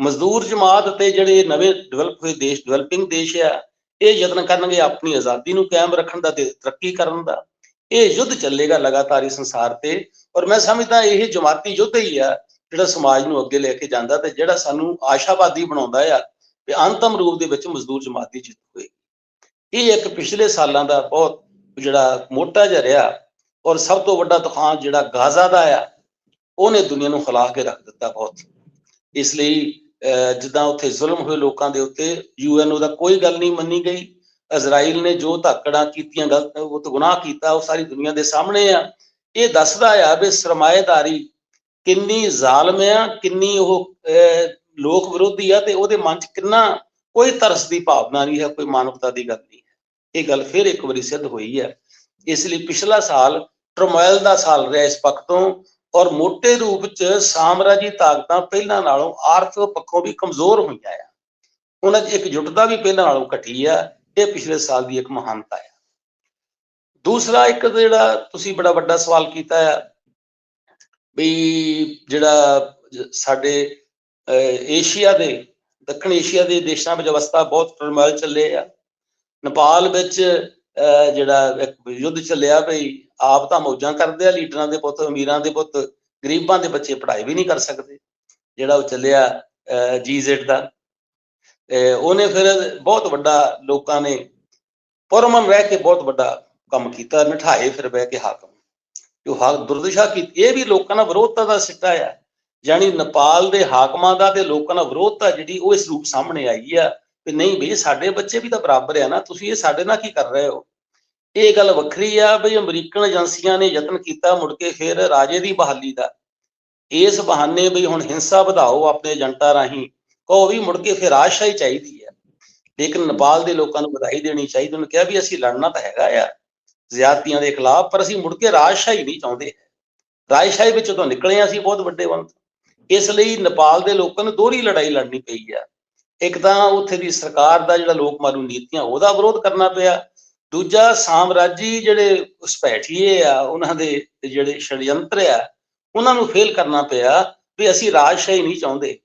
ਮਜ਼ਦੂਰ ਜਮਾਤ ਤੇ ਜਿਹੜੇ ਨਵੇਂ ਡਿਵੈਲਪ ਹੋਏ ਦੇਸ਼ ਡਿਵੈਲਪਿੰਗ ਦੇਸ਼ ਆ, ਇਹ ਯਤਨ ਕਰਨਗੇ ਆਪਣੀ ਆਜ਼ਾਦੀ ਨੂੰ ਕਾਇਮ ਰੱਖਣ ਦਾ ਤੇ ਤਰੱਕੀ ਕਰਨ ਦਾ। ਇਹ ਯੁੱਧ ਚੱਲੇਗਾ ਲਗਾਤਾਰ ਇਸ ਸੰਸਾਰ ਤੇ। ਔਰ ਮੈਂ ਸਮਝਦਾ ਇਹ ਜਮਾਤੀ ਯੁੱਧ ਹੀ ਆ, ਜਿਹੜਾ ਸਮਾਜ ਨੂੰ ਅੱਗੇ ਲੈ ਕੇ ਜਾਂਦਾ ਤੇ ਜਿਹੜਾ ਸਾਨੂੰ ਆਸ਼ਾਵਾਦੀ ਬਣਾਉਂਦਾ ਆ ਵੀ ਅੰਤਮ ਰੂਪ ਦੇ ਵਿੱਚ ਮਜ਼ਦੂਰ ਜਮਾਤ ਦੀ ਜਿੱਤ ਹੋਏਗੀ। ਇਹ ਇੱਕ ਪਿਛਲੇ ਸਾਲਾਂ ਦਾ ਬਹੁਤ ਜਿਹੜਾ ਮੋਟਾ ਜਿਹਾ ਰਿਹਾ ਔਰ ਸਭ ਤੋਂ ਵੱਡਾ ਤੂਫਾਨ ਜਿਹੜਾ ਗਾਜ਼ਾ ਦਾ ਆ, ਉਹਨੇ ਦੁਨੀਆ ਨੂੰ ਖਿਲਾ ਕੇ ਰੱਖ ਦਿੱਤਾ ਬਹੁਤ। ਇਸ ਲਈ, ਅਹ, ਜਿੱਦਾਂ ਉੱਥੇ ਜ਼ੁਲਮ ਹੋਏ ਲੋਕਾਂ ਦੇ ਉੱਤੇ ਯੂਐਨਓ ਦਾ ਕੋਈ ਗੱਲ ਨਹੀਂ ਮੰਨੀ ਗਈ। ਇਜ਼ਰਾਈਲ ਨੇ ਜੋ ਧਾਕੜਾਂ ਕੀਤੀਆਂ ਗਲਤ, ਉਹ ਤੋਂ ਗੁਨਾਹ ਕੀਤਾ, ਉਹ ਸਾਰੀ ਦੁਨੀਆ ਦੇ ਸਾਹਮਣੇ ਆ। ਇਹ ਦੱਸਦਾ ਆ ਵੀ ਸਰਮਾਏਦਾਰੀ ਕਿੰਨੀ ਜ਼ਾਲਮ ਆ, ਕਿੰਨੀ ਉਹ ਲੋਕ ਵਿਰੋਧੀ ਆ ਤੇ ਉਹਦੇ ਮਨ 'ਚ ਕਿੰਨਾ ਕੋਈ ਤਰਸ ਦੀ ਭਾਵਨਾ ਨਹੀਂ ਹੈ, ਕੋਈ ਮਾਨਵਤਾ ਦੀ ਗੱਲ ਨਹੀਂ ਹੈ। ਇਹ ਗੱਲ ਫਿਰ ਇੱਕ ਵਾਰੀ ਸਿੱਧ ਹੋਈ ਹੈ। ਇਸ ਲਈ ਪਿਛਲਾ ਸਾਲ ਟਰਮੋਇਲ ਦਾ ਸਾਲ ਰਿਹਾ ਇਸ ਪੱਖ ਤੋਂ ਔਰ ਮੋਟੇ ਰੂਪ 'ਚ ਸਾਮਰਾਜੀ ਤਾਕਤਾਂ ਪਹਿਲਾਂ ਨਾਲੋਂ ਆਰਥਿਕ ਪੱਖੋਂ ਵੀ ਕਮਜ਼ੋਰ ਹੋਈਆਂ ਆ। ਉਹਨਾਂ 'ਚ ਇਕਜੁੱਟਤਾ ਵੀ ਪਹਿਲਾਂ ਨਾਲੋਂ ਘਟੀ ਆ, ਇਹ ਪਿਛਲੇ ਸਾਲ ਦੀ ਇੱਕ ਮਹਾਨਤਾ ਆ। ਦੂਸਰਾ ਇੱਕ ਜਿਹੜਾ ਤੁਸੀਂ ਬੜਾ ਵੱਡਾ ਸਵਾਲ ਕੀਤਾ ਆ ਵੀ ਜਿਹੜਾ ਸਾਡੇ ਅਹ, ਏਸ਼ੀਆ ਦੇ ਦੱਖਣ ਏਸ਼ੀਆ ਦੇ ਦੇਸ਼ਾਂ ਵਿੱਚ ਅਵਸਥਾ ਬਹੁਤ ਟਰਮੋਇਲ ਚੱਲੇ ਆ। ਨੇਪਾਲ ਵਿੱਚ ਜਿਹੜਾ ਇੱਕ ਯੁੱਧ ਚੱਲਿਆ ਭਈ ਆਪ ਤਾਂ ਮੌਜਾਂ ਕਰਦੇ ਆ ਲੀਡਰਾਂ ਦੇ ਪੁੱਤ ਅਮੀਰਾਂ ਦੇ ਪੁੱਤ ਗਰੀਬਾਂ ਦੇ ਬੱਚੇ ਪੜ੍ਹਾਈ ਵੀ ਨਹੀਂ ਕਰ ਸਕਦੇ ਜਿਹੜਾ ਉਹ ਚੱਲਿਆ ਜੀਜ਼ੈਡ ਦਾ। ਉਹਨੇ ਫਿਰ ਬਹੁਤ ਵੱਡਾ ਲੋਕਾਂ ਨੇ ਪਰਮਨ ਰਹਿ ਕੇ ਬਹੁਤ ਵੱਡਾ ਕੰਮ ਕੀਤਾ, ਨਿਠਾਏ ਫਿਰ ਬਹਿ ਕੇ ਹਾਕਮ। ਜੋ ਹਕ ਦੁਰਦਸ਼ਾ ਕੀਤੀ। ਇਹ ਵੀ ਲੋਕਾਂ ਨਾਲ ਵਿਰੋਧਤਾ ਦਾ ਸਿੱਟਾ ਆ। ਜਾਨੀ ਨੇਪਾਲ ਦੇ ਹਾਕਮਾਂ ਦਾ ਤੇ ਲੋਕਾਂ ਨਾਲ ਵਿਰੋਧਤਾ ਜਿਹੜੀ ਉਹ ਇਸ ਰੂਪ ਸਾਹਮਣੇ ਆਈ ਆ ਕਿ ਨਹੀਂ ਬਈ, ਸਾਡੇ ਬੱਚੇ ਵੀ ਤਾਂ ਬਰਾਬਰ ਆ ਨਾ, ਤੁਸੀਂ ਇਹ ਸਾਡੇ ਨਾਲ ਕੀ ਕਰ ਰਹੇ ਹੋ? ਇਹ ਗੱਲ ਵੱਖਰੀ ਆ ਬਈ, ਅਮਰੀਕਨ ਏਜੰਸੀਆਂ ਨੇ ਯਤਨ ਕੀਤਾ ਮੁੜ ਕੇ ਫਿਰ ਰਾਜੇ ਦੀ ਬਹਾਲੀ ਦਾ। ਇਸ ਬਹਾਨੇ ਵੀ ਹੁਣ ਹਿੰਸਾ ਵਧਾਓ ਆਪਣੇ ਏਜੰਟਾਂ ਰਾਹੀਂ। ਕਹੋ ਵੀ ਮੁੜ ਕੇ ਫਿਰ ਆਸ਼ਾਈ ਚਾਹੀਦੀ ਹੈ ਲੇਕਿਨ ਨੇਪਾਲ ਦੇ ਲੋਕਾਂ ਨੂੰ ਵਧਾਈ ਦੇਣੀ ਚਾਹੀਦੀ। ਉਹਨੂੰ ਕਿਹਾ ਵੀ ਅਸੀਂ ਲੜਨਾ ਤਾਂ ਹੈਗਾ ਆ। ਜ਼ਿਆਦਤੀਆਂ ਦੇ ਖਿਲਾਫ, ਪਰ ਅਸੀਂ ਮੁੜ ਕੇ ਰਾਜਸ਼ਾਹੀ ਨਹੀਂ ਚਾਹੁੰਦੇ। ਰਾਜਸ਼ਾਹੀ ਵਿੱਚੋਂ ਤੋਂ ਨਿਕਲੇ ਹਾਂ, ਅਸੀਂ ਬਹੁਤ ਵੱਡੇ ਵੰਤ ਇਸ ਲਈ ਨੇਪਾਲ ਦੇ ਲੋਕਾਂ ਨੂੰ ਦੋਹਰੀ ਲੜਾਈ ਲੜਨੀ ਪਈ ਆ। ਇੱਕ ਤਾਂ ਉੱਥੇ ਦੀ ਸਰਕਾਰ ਦਾ ਜਿਹੜਾ ਲੋਕ ਮਾਰੂ ਨੀਤੀਆਂ, ਉਹਦਾ ਵਿਰੋਧ ਕਰਨਾ ਪਿਆ। ਦੂਜਾ, ਸਾਮਰਾਜੀ ਜਿਹੜੇ ਘੁਸਪੈਠੀਏ ਆ, ਉਹਨਾਂ ਦੇ ਜਿਹੜੇ ਛੜਯੰਤਰ ਆ, ਉਹਨਾਂ ਨੂੰ ਫੇਲ ਕਰਨਾ ਪਿਆ ਵੀ ਅਸੀਂ ਰਾਜਸ਼ਾਹੀ ਨਹੀਂ ਚਾਹੁੰਦੇ।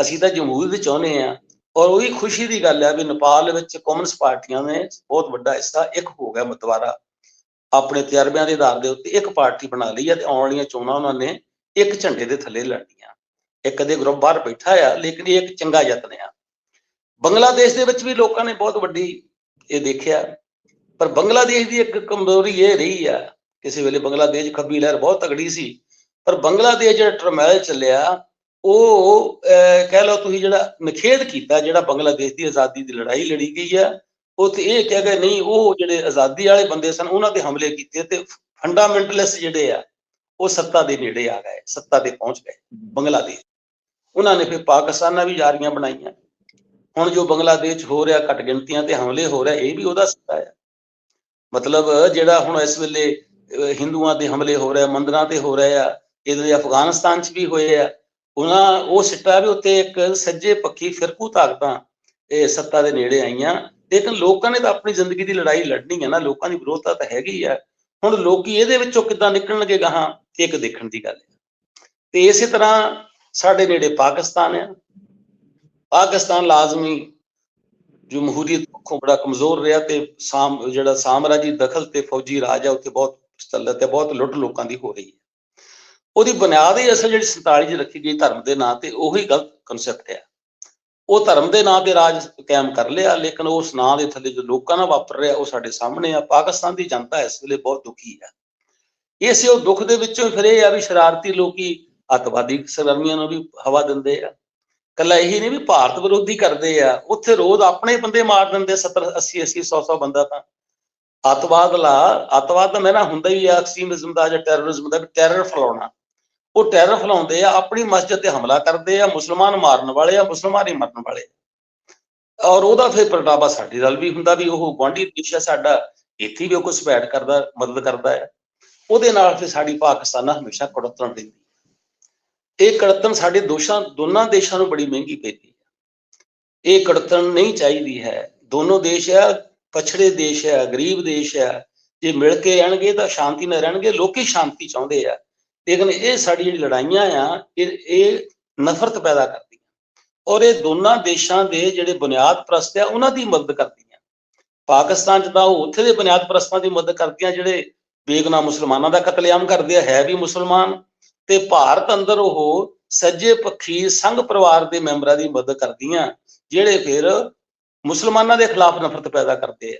ਅਸੀਂ ਤਾਂ ਜਮਹੂਰੀਅਤ ਚਾਹੁੰਦੇ ਆ ਔਰ ਉਹੀ ਖੁਸ਼ੀ ਦੀ ਗੱਲ ਹੈ ਵੀ ਨੇਪਾਲ ਵਿੱਚ ਕਮਿਊਨਿਸਟ ਪਾਰਟੀਆਂ ਨੇ ਬਹੁਤ ਵੱਡਾ ਹਿੱਸਾ, ਇੱਕ ਹੋ ਗਿਆ ਮਤਵਾਰਾ। ਆਪਣੇ ਤਜਰਬਿਆਂ ਦੇ ਆਧਾਰ ਦੇ ਉੱਤੇ ਇੱਕ ਪਾਰਟੀ ਬਣਾ ਲਈ ਹੈ ਤੇ ਆਉਣ ਵਾਲੀਆਂ ਚੋਣਾਂ ਉਹਨਾਂ ਨੇ ਇੱਕ ਝੰਡੇ ਦੇ ਥੱਲੇ ਲੜਨੀਆਂ। ਇੱਕ ਦੇ ਗਰੁੱਪ ਬਾਹਰ ਬੈਠਾ ਆ ਲੇਕਿਨ ਇਹ ਇੱਕ ਚੰਗਾ ਯਤਨ ਆ। ਬੰਗਲਾਦੇਸ਼ ਦੇ ਵਿੱਚ ਵੀ ਲੋਕਾਂ ਨੇ ਬਹੁਤ ਵੱਡੀ ਇਹ ਦੇਖਿਆ ਪਰ ਬੰਗਲਾਦੇਸ਼ ਦੀ ਇੱਕ ਕਮਜ਼ੋਰੀ ਇਹ ਰਹੀ ਆ ਕਿਸੇ ਵੇਲੇ ਬੰਗਲਾਦੇਸ਼ ਖੱਬੀ ਲਹਿਰ ਬਹੁਤ ਤਗੜੀ ਸੀ ਪਰ ਬੰਗਲਾਦੇਸ਼ ਜਿਹੜਾ ਟਰਮੈਲ ਚੱਲਿਆ ਉਹ ਅਹ, ਕਹਿ ਲਓ ਤੁਸੀਂ ਜਿਹੜਾ ਨਿਖੇਧ ਕੀਤਾ ਜਿਹੜਾ ਬੰਗਲਾਦੇਸ਼ ਦੀ ਆਜ਼ਾਦੀ ਦੀ ਲੜਾਈ ਲੜੀ ਗਈ ਆ ਉੱਥੇ ਇਹ ਕਿਹਾ ਗਿਆ, ਨਹੀਂ, ਉਹ ਜਿਹੜੇ ਆਜ਼ਾਦੀ ਵਾਲੇ ਬੰਦੇ ਸਨ, ਉਹਨਾਂ ਤੇ ਹਮਲੇ ਕੀਤੇ ਤੇ ਫੰਡਾਮੈਂਟਲਿਸਟ ਜਿਹੜੇ ਆ, ਉਹ ਸੱਤਾ ਦੇ ਨੇੜੇ ਆ ਗਏ, ਸੱਤਾ ਤੇ ਪਹੁੰਚ ਗਏ, ਬੰਗਲਾਦੇਸ਼। ਉਹਨਾਂ ਨੇ ਫਿਰ ਪਾਕਿਸਤਾਨ ਨਾਲ ਵੀ ਯਾਰੀਆਂ ਬਣਾਈਆਂ। ਹੁਣ ਜੋ ਬੰਗਲਾਦੇਸ਼ ਹੋ ਰਿਹਾ, ਘੱਟ ਗਿਣਤੀਆਂ ਤੇ ਹਮਲੇ ਹੋ ਰਿਹਾ, ਇਹ ਵੀ ਉਹਦਾ ਸੱਤਾ ਆ। ਮਤਲਬ ਜਿਹੜਾ ਹੁਣ ਇਸ ਵੇਲੇ ਹਿੰਦੂਆਂ ਤੇ ਹਮਲੇ ਹੋ ਰਿਹਾ ਮੰਦਰਾਂ ਤੇ ਹੋ ਰਿਹਾ ਆ, ਇਹਦੇ ਅਫਗਾਨਿਸਤਾਨ 'ਚ ਵੀ ਹੋਏ ਆ, ਉਹਨਾਂ, ਉਹ ਸਿੱਟਾ ਵੀ ਉੱਤੇ ਇੱਕ ਸੱਜੇ ਪੱਖੀ ਫਿਰਕੂ ਤਾਕਤਾਂ ਇਹ ਸੱਤਾ ਦੇ ਨੇੜੇ ਆਈਆਂ। ਲੇਕਿਨ ਲੋਕਾਂ ਨੇ ਤਾਂ ਆਪਣੀ ਜ਼ਿੰਦਗੀ ਦੀ ਲੜਾਈ ਲੜਨੀ ਹੈ ਨਾ, ਲੋਕਾਂ ਦੀ ਵਿਰੋਧਤਾ ਤਾਂ ਹੈਗੀ ਆ। ਹੁਣ ਲੋਕੀ ਇਹਦੇ ਵਿੱਚੋਂ ਕਿੱਦਾਂ ਨਿਕਲਣਗੇ ਗਾਹਾਂ, ਇਹ ਇੱਕ ਦੇਖਣ ਦੀ ਗੱਲ ਹੈ ਤੇ ਇਸੇ ਤਰ੍ਹਾਂ ਸਾਡੇ ਨੇੜੇ ਪਾਕਿਸਤਾਨ ਹੈ ਪਾਕਿਸਤਾਨ ਲਾਜ਼ਮੀ ਜਮਹੂਰੀਅਤ ਪੱਖੋਂ ਬੜਾ ਕਮਜ਼ੋਰ ਰਿਹਾ ਤੇ ਸਾਮ, ਜਿਹੜਾ ਸਾਮਰਾਜੀ ਦਖਲ ਤੇ ਫੌਜੀ ਰਾਜ ਹੈ ਉੱਥੇ ਬਹੁਤ ਤਸੱਲਤ ਹੈ ਬਹੁਤ ਲੁੱਟ ਲੋਕਾਂ ਦੀ ਹੋ ਰਹੀ ਹੈ ਉਹਦੀ ਬੁਨਿਆਦ ਹੀ ਅਸਲ ਜਿਹੜੀ 47 ਚ ਰੱਖੀ ਗਈ ਧਰਮ ਦੇ ਨਾਂ ਤੇ, ਉਹੀ ਗਲਤ ਕਨਸੈਪਟ ਹੈ ਉਹ ਧਰਮ ਦੇ ਨਾਂ ਤੇ ਰਾਜ ਕਾਇਮ ਕਰ ਲਿਆ, ਲੇਕਿਨ ਉਸ ਨਾਂ ਦੇ ਥੱਲੇ ਜੋ ਲੋਕਾਂ ਨਾਲ ਵਾਪਰ ਰਿਹਾ, ਉਹ ਸਾਡੇ ਸਾਹਮਣੇ ਆ। ਪਾਕਿਸਤਾਨ ਦੀ ਜਨਤਾ ਇਸ ਵੇਲੇ ਬਹੁਤ ਦੁਖੀ ਆ ਇਸੇ ਉਹ ਦੁੱਖ ਦੇ ਵਿੱਚੋਂ ਫਿਰ ਇਹ ਆ ਵੀ ਸ਼ਰਾਰਤੀ ਲੋਕੀ ਅੱਤਵਾਦੀ ਸਰਗਰਮੀਆਂ ਨੂੰ ਵੀ ਹਵਾ ਦਿੰਦੇ ਆ। ਕੱਲਾ ਇਹੀ ਨਹੀਂ ਵੀ ਭਾਰਤ ਵਿਰੋਧੀ ਕਰਦੇ ਆ। ਉੱਥੇ ਰੋਜ਼ ਆਪਣੇ ਬੰਦੇ ਮਾਰ ਦਿੰਦੇ 70 80 80 100 100 ਬੰਦਾ ਤਾਂ। ਅੱਤਵਾਦ ਲਾ, ਅੱਤਵਾਦ ਦਾ ਮੈਨਾ ਹੁੰਦਾ ਹੀ ਆ, ਐਕਸਟ੍ਰੀਮਿਜ਼ਮ ਦਾ ਜਾਂ ਟੈਰਰਿਜ਼ਮ ਦਾ ਟੈਰਰ ਫੈਲਾਉਣਾ। ਉਹ ਟੈਰਰ ਫੈਲਾਉਂਦੇ ਆ, ਆਪਣੀ ਮਸਜਿਦ ਤੇ ਹਮਲਾ ਕਰਦੇ ਆ, ਮੁਸਲਮਾਨ ਮਾਰਨ ਵਾਲੇ ਆ, ਮੁਸਲਮਾਨ ਹੀ ਮਰਨ ਵਾਲੇ ਆ। ਔਰ ਉਹਦਾ ਫਿਰ ਪ੍ਰਗਟਾਵਾ ਸਾਡੇ ਨਾਲ ਵੀ ਹੁੰਦਾ ਵੀ ਉਹ ਗੁਆਂਢੀ ਦੇਸ਼ ਆ, ਸਾਡਾ ਇੱਥੇ ਵੀ ਉਹ ਕੁਝ ਸਪੈਟ ਕਰਦਾ, ਮਦਦ ਕਰਦਾ ਹੈ ਉਹਦੇ ਨਾਲ ਫਿਰ ਸਾਡੀ ਪਾਕਿਸਤਾਨ ਹਮੇਸ਼ਾ ਕੜਤਣ ਰਹਿੰਦੀ ਹੈ। ਇਹ ਕੜਤਣ ਸਾਡੇ ਦੋਸ਼ਾਂ, ਦੋਨਾਂ ਦੇਸ਼ਾਂ ਨੂੰ ਬੜੀ ਮਹਿੰਗੀ ਪੈਂਦੀ ਹੈ ਇਹ ਕੜਤਣ ਨਹੀਂ ਚਾਹੀਦੀ ਹੈ। ਦੋਨੋਂ ਦੇਸ਼ ਆ, ਪਛੜੇ ਦੇਸ਼ ਹੈ ਗਰੀਬ ਦੇਸ਼ ਹੈ ਜੇ ਮਿਲ ਕੇ ਰਹਿਣਗੇ ਤਾਂ ਸ਼ਾਂਤੀ ਨਾਲ ਰਹਿਣਗੇ, ਲੋਕੀ ਸ਼ਾਂਤੀ ਚਾਹੁੰਦੇ ਆ। ਲੇਕਿਨ ਇਹ ਸਾਡੀ ਜਿਹੜੀ ਲੜਾਈਆਂ ਆ, ਇਹ ਇਹ ਨਫ਼ਰਤ ਪੈਦਾ ਕਰਦੀਆਂ। ਔਰ ਇਹ ਦੋਨਾਂ ਦੇਸ਼ਾਂ ਦੇ ਜਿਹੜੇ ਬੁਨਿਆਦ ਪ੍ਰਸਤ ਆ, ਉਹਨਾਂ ਦੀ ਮਦਦ ਕਰਦੀਆਂ। ਪਾਕਿਸਤਾਨ ਚ ਤਾਂ ਉਹ ਉੱਥੇ ਦੇ ਬੁਨਿਆਦ ਪ੍ਰਸਤਾਂ ਦੀ ਮਦਦ ਕਰਦੀਆਂ, ਜਿਹੜੇ ਬੇਗੁਨਾਹ ਮੁਸਲਮਾਨਾਂ ਦਾ ਕਤਲੇਆਮ ਕਰਦੇ ਆ, ਹੈ ਵੀ ਮੁਸਲਮਾਨ। ਤੇ ਭਾਰਤ ਅੰਦਰ ਉਹ ਸੱਜੇ ਪੱਖੀ ਸੰਘ ਪਰਿਵਾਰ ਦੇ ਮੈਂਬਰਾਂ ਦੀ ਮਦਦ ਕਰਦੀਆਂ, ਜਿਹੜੇ ਫਿਰ ਮੁਸਲਮਾਨਾਂ ਦੇ ਖਿਲਾਫ ਨਫ਼ਰਤ ਪੈਦਾ ਕਰਦੇ ਆ।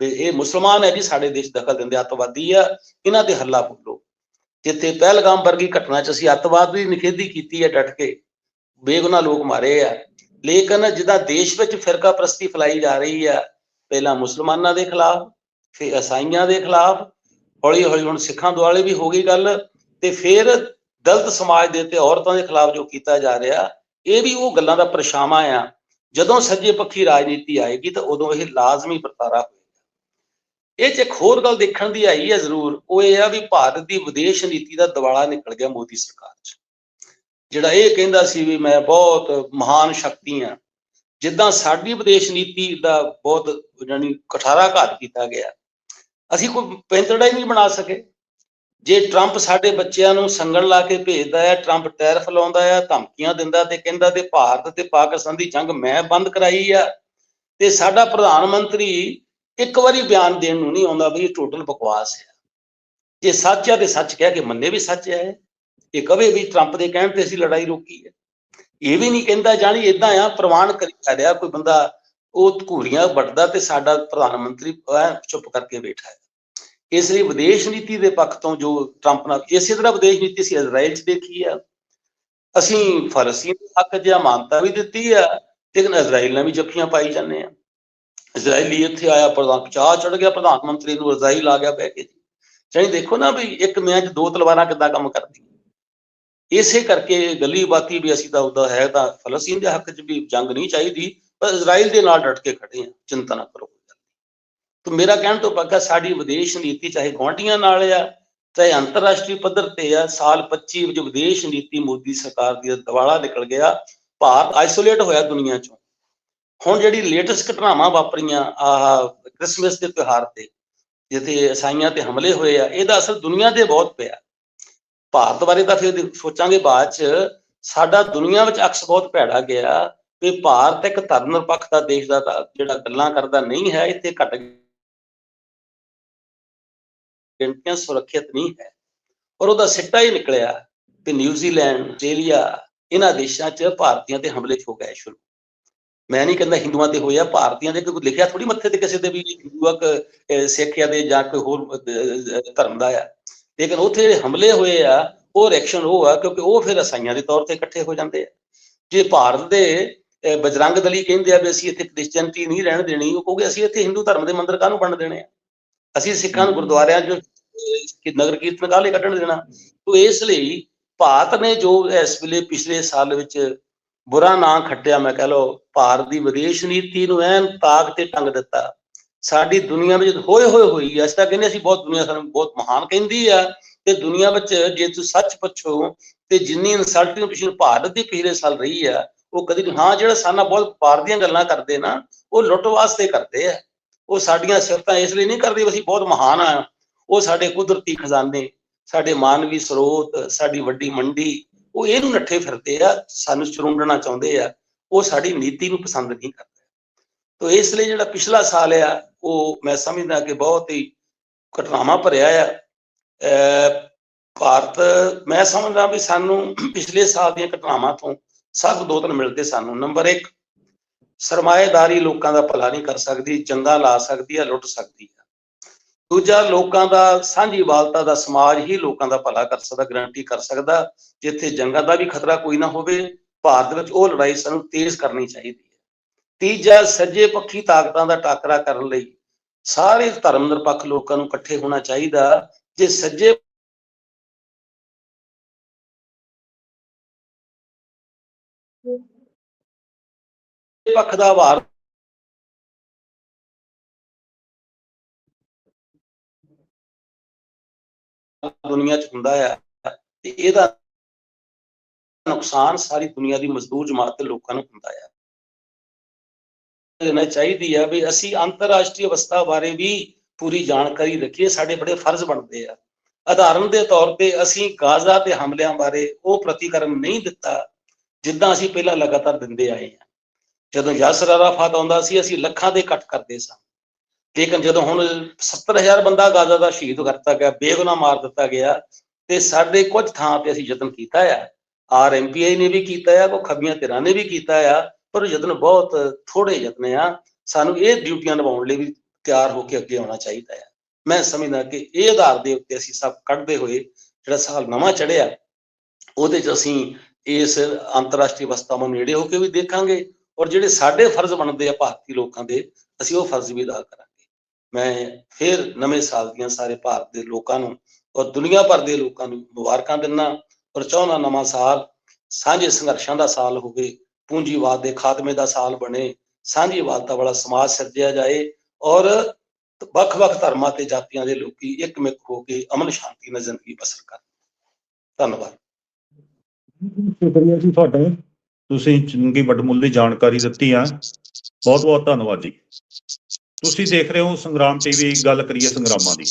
ਵੀ ਇਹ ਮੁਸਲਮਾਨ ਹੈ ਜੀ, ਸਾਡੇ ਦੇਸ਼ ਦਖਲ ਦਿੰਦੇ ਅੱਤਵਾਦੀ ਆ, ਇਹਨਾਂ ਤੇ ਹੱਲਾ ਬੋਲੋ ਜਿੱਥੇ ਪਹਿਲਗਾਮ ਵਰਗੀ ਘਟਨਾ 'ਚ ਅਸੀਂ ਅੱਤਵਾਦ ਦੀ ਨਿਖੇਧੀ ਕੀਤੀ ਹੈ ਡਟ ਕੇ ਬੇਗੁਨਾਹ ਲੋਕ ਮਾਰੇ ਆ। ਲੇਕਿਨ ਜਿੱਦਾਂ ਦੇਸ਼ ਵਿੱਚ ਫਿਰਕਾ ਪ੍ਰਸਤੀ ਫੈਲਾਈ ਜਾ ਰਹੀ ਆ, ਪਹਿਲਾਂ ਮੁਸਲਮਾਨਾਂ ਦੇ ਖਿਲਾਫ, ਫਿਰ ਈਸਾਈਆਂ ਦੇ ਖਿਲਾਫ ਹੌਲੀ ਹੌਲੀ ਹੁਣ ਸਿੱਖਾਂ ਦੁਆਲੇ ਵੀ ਹੋ ਗਈ ਗੱਲ, ਤੇ ਫਿਰ ਦਲਿਤ ਸਮਾਜ ਦੇ ਤੇ ਔਰਤਾਂ ਦੇ ਖਿਲਾਫ ਜੋ ਕੀਤਾ ਜਾ ਰਿਹਾ, ਇਹ ਵੀ ਉਹ ਗੱਲਾਂ ਦਾ ਪਰਛਾਵਾਂ ਆ। ਜਦੋਂ ਸੱਜੇ ਪੱਖੀ ਰਾਜਨੀਤੀ ਆਏਗੀ ਤਾਂ ਉਦੋਂ ਇਹ ਲਾਜ਼ਮੀ ਵਰਤਾਰਾ ਹੋਏਗਾ। ਇਹ ਚ ਇੱਕ ਹੋਰ ਗੱਲ ਦੇਖਣ ਦੀ ਆਈ ਹੈ ਜ਼ਰੂਰ, ਉਹ ਇਹ ਆ ਵੀ ਭਾਰਤ ਦੀ ਵਿਦੇਸ਼ ਨੀਤੀ ਦਾ ਦਿਵਾਲਾ ਨਿਕਲ ਗਿਆ ਮੋਦੀ ਸਰਕਾਰ 'ਚ। ਜਿਹੜਾ ਇਹ ਕਹਿੰਦਾ ਸੀ ਵੀ ਮੈਂ ਬਹੁਤ ਮਹਾਨ ਸ਼ਕਤੀ ਆ ਜਿੱਦਾਂ ਸਾਡੀ ਵਿਦੇਸ਼ ਨੀਤੀ ਦਾ ਬਹੁਤ ਜਾਨੀ ਕਠਾਰਾ ਘਾਤ ਕੀਤਾ ਗਿਆ, ਅਸੀਂ ਕੋਈ ਪੈਂਤੜਾ ਹੀ ਨਹੀਂ ਬਣਾ ਸਕੇ। ਜੇ ਟਰੰਪ ਸਾਡੇ ਬੱਚਿਆਂ ਨੂੰ ਸੰਗਣ ਲਾ ਕੇ ਭੇਜਦਾ ਹੈ, ਟਰੰਪ ਟੈਰਫ ਲਾਉਂਦਾ ਹੈ, ਧਮਕੀਆਂ ਦਿੰਦਾ ਤੇ ਕਹਿੰਦਾ ਤੇ ਭਾਰਤ ਤੇ ਪਾਕਿਸਤਾਨ ਦੀ ਜੰਗ ਮੈਂ ਬੰਦ ਕਰਾਈ ਆ, ਤੇ ਸਾਡਾ ਪ੍ਰਧਾਨ ਮੰਤਰੀ ਇੱਕ ਵਾਰੀ ਬਿਆਨ ਦੇਣ ਨੂੰ ਨਹੀਂ ਆਉਂਦਾ ਵੀ ਇਹ ਟੋਟਲ ਬਕਵਾਸ ਹੈ। ਜੇ ਸੱਚ ਹੈ ਤੇ ਸੱਚ ਕਹਿ ਕੇ ਮੰਨੇ ਵੀ ਸੱਚ ਹੈ। ਇਹ ਕਵੇ ਵੀ ਟਰੰਪ ਦੇ ਕਹਿਣ ਤੇ ਅਸੀਂ ਲੜਾਈ ਰੋਕੀ ਹੈ। ਇਹ ਵੀ ਨਹੀਂ ਕਹਿੰਦਾ ਜਾਣੀ ਇਦਾਂ ਆ, ਪ੍ਰਵਾਨ ਕਰੀ ਜਾ ਕੋਈ ਬੰਦਾ, ਉਹ ਘੂਰੀਆਂ ਵੱਟਦਾ ਤੇ ਸਾਡਾ ਪ੍ਰਧਾਨ ਮੰਤਰੀ ਐਂ ਚੁੱਪ ਕਰਕੇ ਬੈਠਾ ਹੈ। ਇਸ ਲਈ ਵਿਦੇਸ਼ ਨੀਤੀ ਦੇ ਪੱਖ ਤੋਂ ਜੋ ਟਰੰਪ ਨਾਲ, ਇਸੇ ਤਰ੍ਹਾਂ ਵਿਦੇਸ਼ ਨੀਤੀ ਸੀ ਇਜ਼ਰਾਈਲ 'ਚ ਦੇਖੀ ਆ। ਅਸੀਂ ਫਲਸਤੀਨ ਦੇ ਹੱਕ 'ਚ ਮਾਨਤਾ ਵੀ ਦਿੱਤੀ ਆ, ਲੇਕਿਨ ਇਜ਼ਰਾਈਲ ਨਾਲ ਵੀ ਜੱਫੀਆਂ ਪਾਈ ਜਾਂਦੇ ਆ। ਇਜ਼ਰਾਈਲੀ ਇੱਥੇ ਆਇਆ, ਪ੍ਰਧਾਨ ਚਾਹ ਚੜ ਗਿਆ, ਪ੍ਰਧਾਨ ਮੰਤਰੀ ਨੂੰ ਰਜ਼ਾਈ ਲਾ ਗਿਆ, ਬਹਿ ਕੇ ਜੀ। ਜਾਨੀ ਦੇਖੋ ਨਾ ਵੀ ਇੱਕ ਮਿਆਂ 'ਚ ਦੋ ਤਲਵਾਰਾਂ ਕਿੱਦਾਂ ਕੰਮ ਕਰਦੀਆਂ ਇਸੇ ਕਰਕੇ ਗੱਲੀ ਬਾਤੀ ਵੀ ਅਸੀਂ ਤਾਂ ਉਹਦਾ ਹੈ ਤਾਂ ਫਲਸਤੀਨ ਦੇ ਹੱਕ 'ਚ ਵੀ ਜੰਗ ਨਹੀਂ ਚਾਹੀਦੀ, ਪਰ ਇਜ਼ਰਾਈਲ ਦੇ ਨਾਲ ਡਟ ਕੇ ਖੜੇ ਹਾਂ, ਚਿੰਤਾ ਨਾ ਕਰੋ। ਤਾਂ ਮੇਰਾ ਕਹਿਣ ਤੋਂ ਪੱਕਾ ਸਾਡੀ ਵਿਦੇਸ਼ ਨੀਤੀ ਚਾਹੇ ਗੁਆਂਢੀਆਂ ਨਾਲ ਆ, ਚਾਹੇ ਅੰਤਰਰਾਸ਼ਟਰੀ ਪੱਧਰ ਤੇ ਆ, ਸਾਲ 25 ਵਿੱਚ ਵਿਦੇਸ਼ ਨੀਤੀ ਮੋਦੀ ਸਰਕਾਰ ਦੀ ਦਿਵਾਲਾ ਨਿਕਲ ਗਿਆ, ਭਾਰਤ ਆਈਸੋਲੇਟ ਹੋਇਆ ਦੁਨੀਆ ਚੋਂ। ਹੁਣ ਜਿਹੜੀ ਲੇਟੈਸਟ ਘਟਨਾਵਾਂ ਵਾਪਰੀਆਂ, ਆਹ ਕ੍ਰਿਸਮਸ ਦੇ ਤਿਉਹਾਰ ਤੇ, ਜਿੱਥੇ ਈਸਾਈਆਂ ਤੇ ਹਮਲੇ ਹੋਏ ਆ, ਇਹਦਾ ਅਸਰ ਦੁਨੀਆ ਤੇ ਬਹੁਤ ਪਿਆ। ਭਾਰਤ ਬਾਰੇ ਤਾਂ ਫਿਰ ਸੋਚਾਂਗੇ ਬਾਅਦ ਚ, ਸਾਡਾ ਦੁਨੀਆ ਵਿੱਚ ਅਕਸ ਬਹੁਤ ਭੈੜਾ ਗਿਆ ਕਿ ਭਾਰਤ ਇੱਕ ਧਰਮ ਨਿਰਪੱਖ ਦਾ ਦੇਸ਼ ਦਾ ਤਾਂ ਜਿਹੜਾ ਗੱਲਾਂ ਕਰਦਾ ਨਹੀਂ ਹੈ, ਇੱਥੇ ਘਟ ਗਿਣਤੀਆਂ ਸੁਰੱਖਿਅਤ ਨਹੀਂ ਹੈ। ਔਰ ਉਹਦਾ ਸਿੱਟਾ ਹੀ ਨਿਕਲਿਆ ਕਿ ਨਿਊਜ਼ੀਲੈਂਡ, ਆਸਟ੍ਰੇਲੀਆ, ਇਹਨਾਂ ਦੇਸ਼ਾਂ 'ਚ ਭਾਰਤੀਆਂ ਤੇ ਹਮਲੇ ਹੋ ਗਏ ਸ਼ੁਰੂ। ਮੈਂ ਨਹੀਂ ਕਹਿੰਦਾ ਹਿੰਦੂਆਂ ਤੇ ਹੋਇਆ ਭਾਰਤੀਆਂ ਦੇ ਕੋਈ ਲਿਖਿਆ ਥੋੜੀ ਮੱਥੇ ਤੇ ਕਿਸੇ ਦੇ ਵੀ ਹਿੰਦੂ ਆ ਕਿ, ਅਹ, ਸਿੱਖ ਆ ਦੇ ਜਾਂ ਕੋਈ ਹੋਰ ਧਰਮ ਦਾ ਆ। ਲੇਕਿਨ ਉੱਥੇ ਜਿਹੜੇ ਹਮਲੇ ਹੋਏ ਆ ਉਹ ਰਿਐਕਸ਼ਨ ਉਹ ਆ ਕਿਉਂਕਿ ਉਹ ਫਿਰ ਅਸਾਈਆਂ ਦੇ ਤੌਰ ਤੇ ਇਕੱਠੇ ਹੋ ਜਾਂਦੇ ਆ। ਜੇ ਭਾਰਤ ਦੇ ਬਜਰੰਗ ਦਲੀ ਕਹਿੰਦੇ ਆ ਵੀ ਅਸੀਂ ਇੱਥੇ ਕ੍ਰਿਸਚੀਅਨਟੀ ਨਹੀਂ ਰਹਿਣ ਦੇਣੀ ਉਹ ਕਹੋਗੇ ਅਸੀਂ ਇੱਥੇ ਹਿੰਦੂ ਧਰਮ ਦੇ ਮੰਦਿਰ ਕਾਹਨੂੰ ਬਣ ਦੇਣੇ ਆ? ਅਸੀਂ ਸਿੱਖਾਂ ਨੂੰ ਗੁਰਦੁਆਰਿਆਂ 'ਚ ਨਗਰ ਕੀਰਤਨ ਕਾਹਲੇ ਕੱਢਣ ਦੇਣਾ? ਤੋ ਇਸ ਲਈ ਭਾਰਤ ਨੇ ਜੋ ਇਸ ਵੇਲੇ ਪਿਛਲੇ ਸਾਲ ਵਿੱਚ ਬੁਰਾ ਨਾਂ ਖੱਟਿਆ, ਮੈਂ ਕਹਿ ਲਓ ਭਾਰਤ ਦੀ ਵਿਦੇਸ਼ ਨੀਤੀ ਨੂੰ ਐਨ ਤਾਕ ਤੇ ਟੰਗ ਦਿੱਤਾ। ਸਾਡੀ ਦੁਨੀਆ ਵਿੱਚ ਹੋਏ ਹੋਏ ਹੋਈ ਐ ਅਸੀਂ ਤਾਂ ਕਹਿੰਦੇ ਅਸੀਂ ਬਹੁਤ ਦੁਨੀਆ ਸਾਨੂੰ ਬਹੁਤ ਮਹਾਨ ਕਹਿੰਦੀ ਆ, ਤੇ ਦੁਨੀਆ ਵਿੱਚ ਜੇ ਤੁਸੀਂ ਸੱਚ ਪੁੱਛੋ, ਤੇ ਜਿੰਨੀ ਇਨਸਲਟਿੰਗ ਪਿਛਲੇ ਭਾਰਤ ਦੀ ਪਿਛਲੇ ਸਾਲ ਰਹੀ ਆ, ਉਹ ਕਦੀ ਨਹੀਂ। ਹਾਂ, ਜਿਹੜਾ ਸਾਨਾ ਬਹੁਤ ਪਾਰ ਦੀਆਂ ਗੱਲਾਂ ਕਰਦੇ ਨਾ, ਉਹ ਲੁੱਟ ਵਾਸਤੇ ਕਰਦੇ ਆ। ਉਹ ਸਾਡੀਆਂ ਸਿਫਤਾਂ ਇਸ ਲਈ ਨਹੀਂ ਕਰਦੇ ਅਸੀਂ ਬਹੁਤ ਮਹਾਨ ਆ। ਉਹ ਸਾਡੇ ਕੁਦਰਤੀ ਖਜ਼ਾਨੇ, ਸਾਡੇ ਮਾਨਵੀ ਸਰੋਤ, ਸਾਡੀ ਵੱਡੀ ਮੰਡੀ ਉਹ ਇਹਨੂੰ ਨੱਠੇ ਫਿਰਦੇ ਆ, ਸਾਨੂੰ ਚਰੁੰਡਣਾ ਚਾਹੁੰਦੇ ਆ, ਉਹ ਸਾਡੀ ਨੀਤੀ ਨੂੰ ਪਸੰਦ ਨਹੀਂ ਕਰਦੇ। ਤੋ ਇਸ ਲਈ ਜਿਹੜਾ ਪਿਛਲਾ ਸਾਲ ਆ, ਉਹ ਮੈਂ ਸਮਝਦਾ ਕਿ ਬਹੁਤ ਹੀ ਘਟਨਾਵਾਂ ਭਰਿਆ ਆ। ਭਾਰਤ, ਮੈਂ ਸਮਝਦਾ ਵੀ ਸਾਨੂੰ ਪਿਛਲੇ ਸਾਲ ਦੀਆਂ ਘਟਨਾਵਾਂ ਤੋਂ ਸਭ ਦੋ ਤਿੰਨ ਮਿਲਦੇ ਸਾਨੂੰ। ਨੰਬਰ 1 ਸਰਮਾਏਦਾਰੀ ਲੋਕਾਂ ਦਾ ਭਲਾ ਨਹੀਂ ਕਰ ਸਕਦੀ, ਜੰਗਾਂ ਲਾ ਸਕਦੀ ਆ ਲੁੱਟ ਸਕਦੀ ਹੈ ਦੂਜਾ, ਲੋਕਾਂ ਦਾ ਸਾਂਝੀਵਾਲਤਾ ਦਾ ਸਮਾਜ ਹੀ ਲੋਕਾਂ ਦਾ ਭਲਾ ਕਰ ਸਕਦਾ, ਗਰੰਟੀ ਕਰ ਸਕਦਾ, ਜਿੱਥੇ ਜੰਗਾਂ ਦਾ ਵੀ ਖਤਰਾ ਕੋਈ ਨਾ ਹੋਵੇ, ਭਾਰਤ ਵਿੱਚ ਉਹ ਲੜਾਈ ਸਾਨੂੰ ਤੇਜ਼ ਕਰਨੀ ਚਾਹੀਦੀ ਹੈ। ਤੀਜਾ, ਸੱਜੇ ਪੱਖੀ ਤਾਕਤਾਂ ਦਾ ਟਾਕਰਾ ਕਰਨ ਲਈ ਸਾਰੇ ਧਰਮ ਨਿਰਪੱਖ ਲੋਕਾਂ ਨੂੰ ਇਕੱਠੇ ਹੋਣਾ ਚਾਹੀਦਾ, ਜੇ ਸੱਜੇ ਪੱਖ ਦਾ ਭਾਰ ਦੁਨੀਆ 'ਚ ਹੁੰਦਾ ਆ, ਤੇ ਇਹਦਾ ਨੁਕਸਾਨ ਸਾਰੀ ਦੁਨੀਆ ਦੀ ਮਜ਼ਦੂਰ ਜਮਾਤ ਦੇ ਲੋਕਾਂ ਨੂੰ ਹੁੰਦਾ ਆ। ਲੈਣਾ ਚਾਹੀਦੀ ਆ ਵੀ ਅਸੀਂ ਅੰਤਰਰਾਸ਼ਟਰੀ ਅਵਸਥਾ ਬਾਰੇ ਵੀ ਪੂਰੀ ਜਾਣਕਾਰੀ ਰੱਖੀਏ, ਸਾਡੇ ਬੜੇ ਫਰਜ਼ ਬਣਦੇ ਆ। ਉਦਾਹਰਨ ਦੇ ਤੌਰ ਤੇ ਅਸੀਂ ਗਾਜ਼ਾ ਤੇ ਹਮਲਿਆਂ ਬਾਰੇ ਉਹ ਪ੍ਰਤੀਕਰਮ ਨਹੀਂ ਦਿੱਤਾ, ਜਿੱਦਾਂ ਅਸੀਂ ਪਹਿਲਾਂ ਲਗਾਤਾਰ ਦਿੰਦੇ ਆਏ ਆ। ਜਦੋਂ ਯਾਸਰ ਅਰਾਫਤ ਆਉਂਦਾ ਸੀ, ਅਸੀਂ ਲੱਖਾਂ ਦੇ ਕੱਟ ਕਰਦੇ ਸਾਂ। ਲੇਕਿਨ ਜਦੋਂ ਹੁਣ 70000 ਬੰਦਾ ਗਾਜ਼ਾ ਦਾ ਸ਼ਹੀਦ ਕਰਤਾ ਗਿਆ, ਬੇਗੁਨਾਹ ਮਾਰ ਦਿੱਤਾ ਗਿਆ ਤੇ ਸਾਡੇ ਕੁਝ ਥਾਂ ਤੇ ਅਸੀਂ ਯਤਨ ਕੀਤਾ ਆ। ਆਰਐਮਪੀਆਈ ਨੇ ਵੀ ਕੀਤਾ ਆ, ਕੋ ਖੱਬੀਆਂ ਧਿਰਾਂ ਨੇ ਵੀ ਕੀਤਾ ਆ, ਪਰ ਯਤਨ ਬਹੁਤ ਥੋੜੇ ਯਤਨ ਆ। ਸਾਨੂੰ ਇਹ ਡਿਊਟੀਆਂ ਨਿਭਾਉਣ ਲਈ ਵੀ ਤਿਆਰ ਹੋ ਕੇ ਅੱਗੇ ਆਉਣਾ ਚਾਹੀਦਾ ਆ। ਮੈਂ ਸਮਝਦਾ ਕਿ ਇਹ ਆਧਾਰ ਦੇ ਉੱਤੇ ਅਸੀਂ ਸਭ ਕੱਢਦੇ ਹੋਏ ਜਿਹੜਾ ਸਾਲ ਨਵਾਂ ਚੜਿਆ ਉਹਦੇ ਚ ਅਸੀਂ ਇਸ ਅੰਤਰਰਾਸ਼ਟਰੀ ਅਵਸਥਾਵਾਂ ਨੂੰ ਨੇੜੇ ਹੋ ਕੇ ਵੀ ਦੇਖਾਂਗੇ ਔਰ ਜਿਹੜੇ ਸਾਡੇ ਫਰਜ਼ ਬਣਦੇ ਆ ਭਾਰਤੀ ਲੋਕਾਂ ਦੇ, ਅਸੀਂ ਉਹ ਫਰਜ਼ ਵੀ ਅਦਾ ਕਰਾਂਗੇ। ਮੈਂ ਫਿਰ ਨਵੇਂ ਸਾਲ ਦੀਆਂ ਸਾਰੇ ਭਾਰਤ ਦੇ ਲੋਕਾਂ ਨੂੰ ਔਰ ਦੁਨੀਆ ਭਰ ਦੇ ਲੋਕਾਂ ਨੂੰ ਮੁਬਾਰਕਾਂ ਦਿੰਦਾ ਔਰ ਚਾਹੁੰਦਾ ਨਵਾਂ ਸਾਲ ਸਾਂਝੇ ਸੰਘਰਸ਼ਾਂ ਦਾ ਸਾਲ ਹੋਵੇ, ਪੂੰਜੀਵਾਦ ਦੇ ਖਾਤਮੇ ਦਾ ਸਾਲ ਬਣੇ, ਸਾਂਝੀ ਵਾਲਤਾ ਵਾਲਾ ਸਮਾਜ ਸਿਰਜਿਆ ਜਾਏ ਔਰ ਵੱਖ-ਵੱਖ ਧਰਮਾਂ ਤੇ ਜਾਤੀਆਂ ਦੇ ਲੋਕੀ ਇੱਕਮਿਕ ਹੋ ਕੇ ਅਮਨ ਸ਼ਾਂਤੀ ਨਾਲ ਜ਼ਿੰਦਗੀ ਬਸਰ ਕਰਨ। ਧੰਨਵਾਦ। ਸ਼ੁਕਰੀਆ ਜੀ ਤੁਹਾਡਾ। ਤੁਸੀਂ ਚੰਗੀ ਵੱਡਮੁੱਲੀ ਜਾਣਕਾਰੀ ਦਿੱਤੀ ਆ। ਬਹੁਤ ਬਹੁਤ ਧੰਨਵਾਦ ਜੀ। ਤੁਸੀਂ ਦੇਖ ਰਹੇ ਹੋ ਸੰਗਰਾਮ ਟੀਵੀ ਗੱਲ ਕਰੀਏ ਸੰਗਰਾਮਾਂ ਦੀ।